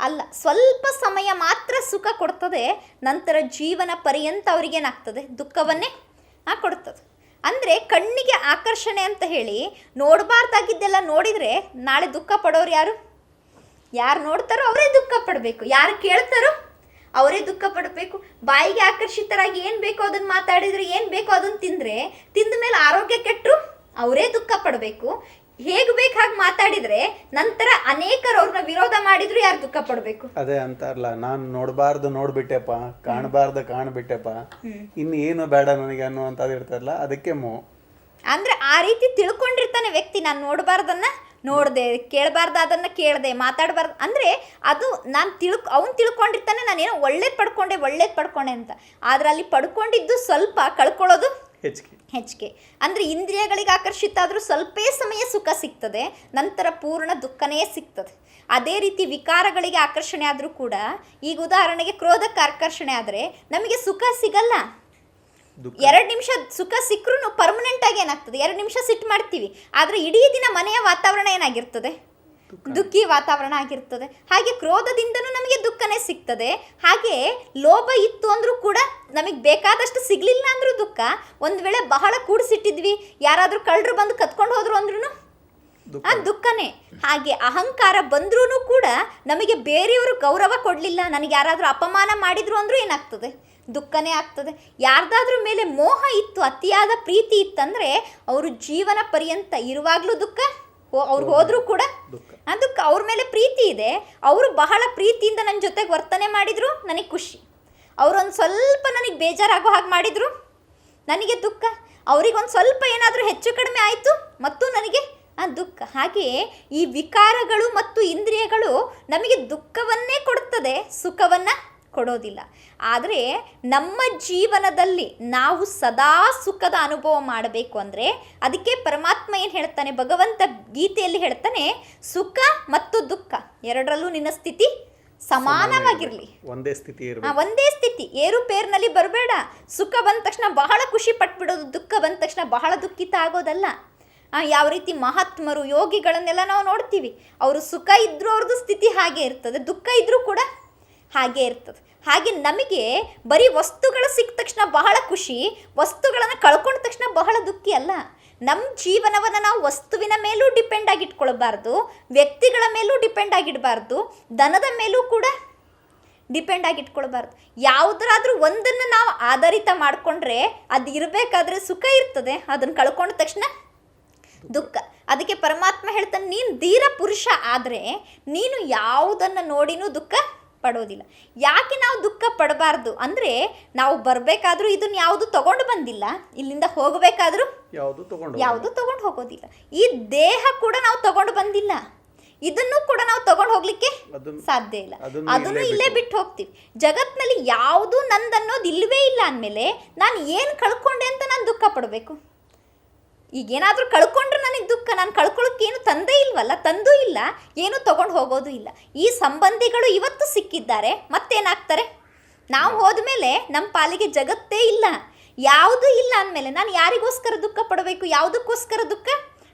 ಅಲ್ಲ. ಸ್ವಲ್ಪ ಸಮಯ ಮಾತ್ರ ಸುಖ ಕೊಡ್ತದೆ ನಂತರ ಜೀವನ ಪರ್ಯಂತ ಅವ್ರಿಗೇನಾಗ್ತದೆ ದುಃಖವನ್ನೇ ಆ ಕೊಡ್ತದೆ. ಅಂದರೆ ಕಣ್ಣಿಗೆ ಆಕರ್ಷಣೆ ಅಂತ ಹೇಳಿ ನೋಡಬಾರ್ದಾಗಿದ್ದೆಲ್ಲ ನೋಡಿದರೆ ನಾಳೆ ದುಃಖ ಪಡೋರು ಯಾರು? ಯಾರು ನೋಡ್ತಾರೋ ಅವರೇ ದುಃಖ ಪಡಬೇಕು. ಯಾರು ಕೇಳ್ತಾರೋ ಅವರೇ ದುಃಖ ಪಡಬೇಕು. ಬಾಯಿಗೆ ಆಕರ್ಷಿತರಾಗಿ ಏನು ಬೇಕೋ ಅದನ್ನು ಮಾತಾಡಿದರೆ ಏನು ಬೇಕೋ ಅದನ್ನು ತಿಂದರೆ ತಿಂದ ಮೇಲೆ ಆರೋಗ್ಯ ಕೆಟ್ಟರು ಅವರೇ ದುಃಖ ಪಡಬೇಕು. ಹೇಗೆ ಬೇಕು ಹಾಗೆ ಮಾತಾಡಿದರೆ ನಂತರ ಅನೇಕರು ಅವ್ರನ್ನ ವಿರೋಧ ಮಾಡಿದ್ರು ಯಾರು ದುಃಖ ಪಡಬೇಕು? ಅದೇ ಅಂತಾರಲ್ಲ ನಾನು ನೋಡಬಾರ್ದು ನೋಡ್ಬಿಟ್ಟೆಪ್ಪ ಕಾಣಬಾರ್ದು ಕಾಣ್ಬಿಟ್ಟೆಪ್ಪ ಇನ್ನು ಏನು ಬೇಡ ನನಗೆ ಅನ್ನುವಂಥದ್ದು ಇರ್ತಾರಲ್ಲ ಅದಕ್ಕೆ ಮೋ. ಅಂದರೆ ಆ ರೀತಿ ತಿಳ್ಕೊಂಡಿರ್ತಾನೆ ವ್ಯಕ್ತಿ ನಾನು ನೋಡಬಾರ್ದನ್ನ ನೋಡಿದೆ ಕೇಳಬಾರ್ದು ಅದನ್ನು ಕೇಳಿದೆ ಮಾತಾಡಬಾರ್ದು. ಅಂದರೆ ಅದು ನಾನು ತಿಳ್ಕೊ ಅವ್ನು ತಿಳ್ಕೊಂಡಿರ್ತಾನೆ ನಾನೇನೋ ಒಳ್ಳೇದು ಪಡ್ಕೊಂಡೆ ಒಳ್ಳೇದು ಪಡ್ಕೊಂಡೆ ಅಂತ. ಆದರೆ ಅಲ್ಲಿ ಪಡ್ಕೊಂಡಿದ್ದು ಸ್ವಲ್ಪ ಕಳ್ಕೊಳ್ಳೋದು ಹೆಚ್ಚಿಗೆ. ಹೆಚ್ಚಿಗೆ. ಅಂದರೆ ಇಂದ್ರಿಯಗಳಿಗೆ ಆಕರ್ಷಿತ ಆದರೂ ಸ್ವಲ್ಪೇ ಸಮಯ ಸುಖ ಸಿಗ್ತದೆ ನಂತರ ಪೂರ್ಣ ದುಃಖನೇ ಸಿಗ್ತದೆ. ಅದೇ ರೀತಿ ವಿಕಾರಗಳಿಗೆ ಆಕರ್ಷಣೆ ಆದರೂ ಕೂಡ ಈಗ ಉದಾಹರಣೆಗೆ ಕ್ರೋಧಕ್ಕೆ ಆಕರ್ಷಣೆ ಆದರೆ ನಮಗೆ ಸುಖ ಸಿಗಲ್ಲ. ಎರಡು ನಿಮಿಷ ಸುಖ ಸಿಕ್ಕರೂ ಪರ್ಮನೆಂಟ್ ಆಗಿ ಏನಾಗ್ತದೆ? ಎರಡು ನಿಮಿಷ ಸಿಟ್ಟು ಮಾಡ್ತೀವಿ. ಆದರೆ ಇಡೀ ದಿನ ಮನೆಯ ವಾತಾವರಣ ಏನಾಗಿರ್ತದೆ? ದುಃಖಿ. ವಾತಾವರಣ ಆಗಿರ್ತದೆ. ಹಾಗೆ ಕ್ರೋಧದಿಂದನೂ ನಮಗೆ ದುಃಖನೇ ಸಿಗ್ತದೆ. ಹಾಗೆ ಲೋಭ ಇತ್ತು ಅಂದರೂ ಕೂಡ ನಮಗೆ ಬೇಕಾದಷ್ಟು ಸಿಗ್ಲಿಲ್ಲ ಅಂದರೂ ದುಃಖ. ಒಂದು ವೇಳೆ ಬಹಳ ಕೂಡಿಸಿಟ್ಟಿದ್ವಿ ಯಾರಾದರೂ ಕಳ್ಳರು ಬಂದು ಕತ್ಕೊಂಡು ಹೋದ್ರು ಅಂದ್ರೂ ಆ ದುಃಖನೇ. ಹಾಗೆ ಅಹಂಕಾರ ಬಂದ್ರೂ ಕೂಡ ನಮಗೆ ಬೇರೆಯವರು ಗೌರವ ಕೊಡಲಿಲ್ಲ. ನನಗೆ ಯಾರಾದರೂ ಅಪಮಾನ ಮಾಡಿದ್ರು ಅಂದ್ರೂ ಏನಾಗ್ತದೆ? ದುಃಖನೇ ಆಗ್ತದೆ. ಯಾರ್ದಾದ್ರೂ ಮೇಲೆ ಮೋಹ ಇತ್ತು ಅತಿಯಾದ ಪ್ರೀತಿ ಇತ್ತಂದ್ರೆ ಅವರು ಜೀವನ ಪರ್ಯಂತ ಇರುವಾಗಲೂ ದುಃಖ ಅವ್ರು ಹೋದ್ರು ಕೂಡ ಅದಕ್ಕೆ ಅವ್ರ ಮೇಲೆ ಪ್ರೀತಿ ಇದೆ. ಅವರು ಬಹಳ ಪ್ರೀತಿಯಿಂದ ನನ್ನ ಜೊತೆಗೆ ವರ್ತನೆ ಮಾಡಿದ್ರು ನನಗೆ ಖುಷಿ. ಅವರೊಂದು ಸ್ವಲ್ಪ ನನಗೆ ಬೇಜಾರಾಗೋ ಹಾಗೆ ಮಾಡಿದ್ರು ನನಗೆ ದುಃಖ. ಅವ್ರಿಗೊಂದು ಸ್ವಲ್ಪ ಏನಾದರೂ ಹೆಚ್ಚು ಕಡಿಮೆ ಆಯಿತು ಮತ್ತು ನನಗೆ ಆ ದುಃಖ. ಹಾಗೆಯೇ ಈ ವಿಕಾರಗಳು ಮತ್ತು ಇಂದ್ರಿಯಗಳು ನಮಗೆ ದುಃಖವನ್ನೇ ಕೊಡುತ್ತದೆ ಸುಖವನ್ನು ಕೊಡೋದಿಲ್ಲ. ಆದರೆ ನಮ್ಮ ಜೀವನದಲ್ಲಿ ನಾವು ಸದಾ ಸುಖದ ಅನುಭವ ಮಾಡಬೇಕು ಅಂದರೆ ಅದಕ್ಕೆ ಪರಮಾತ್ಮ ಏನು ಹೇಳ್ತಾನೆ ಭಗವಂತ ಗೀತೆಯಲ್ಲಿ ಹೇಳ್ತಾನೆ ಸುಖ ಮತ್ತು ದುಃಖ ಎರಡರಲ್ಲೂ ನಿನ್ನ ಸ್ಥಿತಿ ಸಮಾನವಾಗಿರಲಿ. ಒಂದೇ ಸ್ಥಿತಿ ಆ, ಒಂದೇ ಸ್ಥಿತಿ. ಏರುಪೇರಿನಲ್ಲಿ ಬರಬೇಡ. ಸುಖ ಬಂದ ತಕ್ಷಣ ಬಹಳ ಖುಷಿ ಪಟ್ಬಿಡೋದು ದುಃಖ ಬಂದ ತಕ್ಷಣ ಬಹಳ ದುಃಖಿತ ಆಗೋದಲ್ಲ. ಯಾವ ರೀತಿ ಮಹಾತ್ಮರು, ಯೋಗಿಗಳನ್ನೆಲ್ಲ ನಾವು ನೋಡ್ತೀವಿ. ಅವರು ಸುಖ ಇದ್ದರೂ ಅವ್ರದ್ದು ಸ್ಥಿತಿ ಹಾಗೆ ಇರ್ತದೆ, ದುಃಖ ಇದ್ದರೂ ಕೂಡ ಹಾಗೆ ಇರ್ತದೆ. ಹಾಗೆ ನಮಗೆ ಬರೀ ವಸ್ತುಗಳು ಸಿಕ್ಕ ತಕ್ಷಣ ಬಹಳ ಖುಷಿ, ವಸ್ತುಗಳನ್ನು ಕಳ್ಕೊಂಡ ತಕ್ಷಣ ಬಹಳ ದುಃಖಿ ಅಲ್ಲ. ನಮ್ಮ ಜೀವನವನ್ನು ನಾವು ವಸ್ತುವಿನ ಮೇಲೂ ಡಿಪೆಂಡ್ ಆಗಿಟ್ಕೊಳ್ಬಾರ್ದು, ವ್ಯಕ್ತಿಗಳ ಮೇಲೂ ಡಿಪೆಂಡ್ ಆಗಿಡಬಾರ್ದು ದನದ ಮೇಲೂ ಕೂಡ ಡಿಪೆಂಡ್ ಆಗಿಟ್ಕೊಳ್ಬಾರ್ದು. ಯಾವುದರಾದರೂ ಒಂದನ್ನು ನಾವು ಆಧಾರಿತ ಮಾಡಿಕೊಂಡ್ರೆ, ಅದು ಇರಬೇಕಾದ್ರೆ ಸುಖ ಇರ್ತದೆ. ಅದನ್ನು ಕಳ್ಕೊಂಡ ತಕ್ಷಣ ದುಃಖ. ಅದಕ್ಕೆ ಪರಮಾತ್ಮ ಹೇಳ್ತಾನೆ ನೀನು ಧೀರ ಪುರುಷ ಆದರೆ ನೀನು ಯಾವುದನ್ನು ನೋಡಿನೂ ದುಃಖ ಪಡೋದಿಲ್ಲ. ಯಾಕೆ ನಾವು ದುಃಖ ಪಡಬಾರ್ದು? ಅಂದರೆ ನಾವು ಬರಬೇಕಾದ್ರೂ ಇದನ್ನ ಯಾವುದು ತಗೊಂಡು ಬಂದಿಲ್ಲ. ಇಲ್ಲಿಂದ ಹೋಗಬೇಕಾದ್ರೂ ಯಾವುದು ತಗೊಂಡು ಯಾವುದು ತಗೊಂಡು ಹೋಗೋದಿಲ್ಲ. ಈ ದೇಹ ಕೂಡ ನಾವು ತಗೊಂಡು ಬಂದಿಲ್ಲ. ಇದನ್ನು ಕೂಡ ನಾವು ತಗೊಂಡು ಹೋಗ್ಲಿಕ್ಕೆ ಸಾಧ್ಯ ಇಲ್ಲ. ಅದನ್ನು ಇಲ್ಲೇ ಬಿಟ್ಟು ಹೋಗ್ತೀವಿ. ಜಗತ್ನಲ್ಲಿ ಯಾವುದು ನಂದನ್ನೋದು ಇಲ್ಲವೇ ಇಲ್ಲ ಅಂದಮೇಲೆ ನಾನು ಏನು ಕಳ್ಕೊಂಡೆ ಅಂತ ನಾನು ದುಃಖ ಪಡಬೇಕು? ಈಗ ಏನಾದರೂ ಕಳ್ಕೊಂಡ್ರೆ ನನಗೆ ದುಃಖ. ನಾನು ಕಳ್ಕೊಳ್ಳೋಕೆ ಏನು ತಂದೇ ಇಲ್ವಲ್ಲ? ತಂದೂ ಇಲ್ಲ. ಏನೂ ತೊಗೊಂಡು ಹೋಗೋದು ಇಲ್ಲ. ಈ ಸಂಬಂಧಿಗಳು ಇವತ್ತು ಸಿಕ್ಕಿದ್ದಾರೆ. ಮತ್ತೇನಾಗ್ತಾರೆ? ನಾವು ಹೋದ್ಮೇಲೆ ನಮ್ಮ ಪಾಲಿಗೆ ಜಗತ್ತೇ ಇಲ್ಲ. ಯಾವುದೂ ಇಲ್ಲ ಅಂದಮೇಲೆ ನಾನು ಯಾರಿಗೋಸ್ಕರ ದುಃಖ ಪಡಬೇಕು? ಯಾವುದಕ್ಕೋಸ್ಕರ ದುಃಖ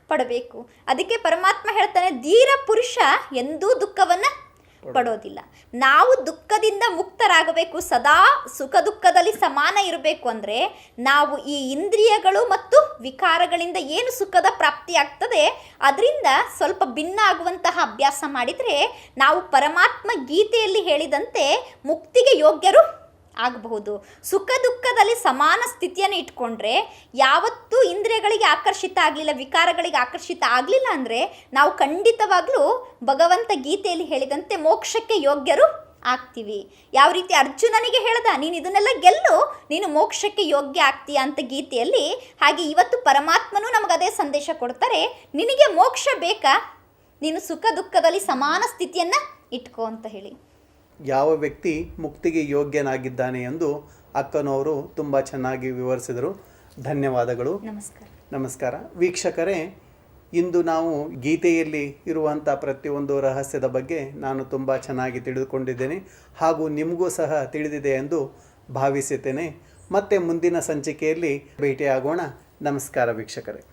ಪಡಬೇಕು? ಅದಕ್ಕೆ ಪರಮಾತ್ಮ ಹೇಳ್ತಾನೆ, ಧೀರ ಪುರುಷ ಎಂದೂ ದುಃಖವನ್ನು ಪಡೋದಿಲ್ಲ. ನಾವು ದುಃಖದಿಂದ ಮುಕ್ತರಾಗಬೇಕು, ಸದಾ ಸುಖ ದುಃಖದಲ್ಲಿ ಸಮಾನ ಇರಬೇಕು ಅಂದರೆ ನಾವು ಈ ಇಂದ್ರಿಯಗಳು ಮತ್ತು ವಿಕಾರಗಳಿಂದ ಏನು ಸುಖದ ಪ್ರಾಪ್ತಿ ಆಗ್ತದೆ, ಅದರಿಂದ ಸ್ವಲ್ಪ ಭಿನ್ನ ಆಗುವಂತಹ ಅಭ್ಯಾಸ ಮಾಡಿದರೆ ನಾವು ಪರಮಾತ್ಮ ಗೀತೆಯಲ್ಲಿ ಹೇಳಿದಂತೆ ಮುಕ್ತಿಗೆ ಯೋಗ್ಯರು ಆಗಬಹುದು. ಸುಖ ದುಃಖದಲ್ಲಿ ಸಮಾನ ಸ್ಥಿತಿಯನ್ನು ಇಟ್ಕೊಂಡ್ರೆ ಯಾವತ್ತೂ ಇಂದ್ರಿಯಗಳಿಗೆ ಆಕರ್ಷಿತ ಆಗಲಿಲ್ಲ, ವಿಕಾರಗಳಿಗೆ ಆಕರ್ಷಿತ ಆಗಲಿಲ್ಲ ಅಂದರೆ ನಾವು ಖಂಡಿತವಾಗಲೂ ಭಗವಂತ ಗೀತೆಯಲ್ಲಿ ಹೇಳಿದಂತೆ ಮೋಕ್ಷಕ್ಕೆ ಯೋಗ್ಯರು ಆಗ್ತೀವಿ. ಯಾವ ರೀತಿ ಅರ್ಜುನನಿಗೆ ಹೇಳ್ದ, ನೀನು ಇದನ್ನೆಲ್ಲ ಗೆಲ್ಲು, ನೀನು ಮೋಕ್ಷಕ್ಕೆ ಯೋಗ್ಯ ಆಗ್ತೀಯ ಅಂತ ಗೀತೆಯಲ್ಲಿ ಹಾಗೆ ಇವತ್ತು ಪರಮಾತ್ಮನೂ ನಮಗೆ ಅದೇ ಸಂದೇಶ ಕೊಡ್ತಾರೆ, ನಿನಗೆ ಮೋಕ್ಷ ಬೇಕಾ? ನೀನು ಸುಖ ದುಃಖದಲ್ಲಿ ಸಮಾನ ಸ್ಥಿತಿಯನ್ನು ಇಟ್ಕೋ ಅಂತ ಹೇಳಿ. ಯಾವ ವ್ಯಕ್ತಿ ಮುಕ್ತಿಗೆ ಯೋಗ್ಯನಾಗಿದ್ದಾನೆ ಎಂದು ಅಕ್ಕನವರು ತುಂಬ ಚೆನ್ನಾಗಿ ವಿವರಿಸಿದರು. ಧನ್ಯವಾದಗಳು. ನಮಸ್ಕಾರ. ನಮಸ್ಕಾರ. ವೀಕ್ಷಕರೇ ಇಂದು ನಾವು ಗೀತೆಯಲ್ಲಿ ಇರುವಂಥ ಪ್ರತಿಯೊಂದು ರಹಸ್ಯದ ಬಗ್ಗೆ ನಾನು ತುಂಬ ಚೆನ್ನಾಗಿ ತಿಳಿದುಕೊಂಡಿದ್ದೇನೆ ಹಾಗೂ ನಿಮಗೂ ಸಹ ತಿಳಿದಿದೆ ಎಂದು ಭಾವಿಸುತ್ತೇನೆ. ಮತ್ತೆ ಮುಂದಿನ ಸಂಚಿಕೆಯಲ್ಲಿ ಭೇಟಿಯಾಗೋಣ. ನಮಸ್ಕಾರ ವೀಕ್ಷಕರೇ.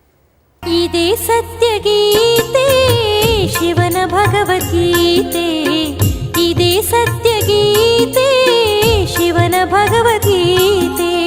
ಇದೇ ಸತ್ಯಗೀತೆ ಶಿವನ ಭಗವದ್ಗೀತೆ. सत्यगीते शिवन भगवद्गीते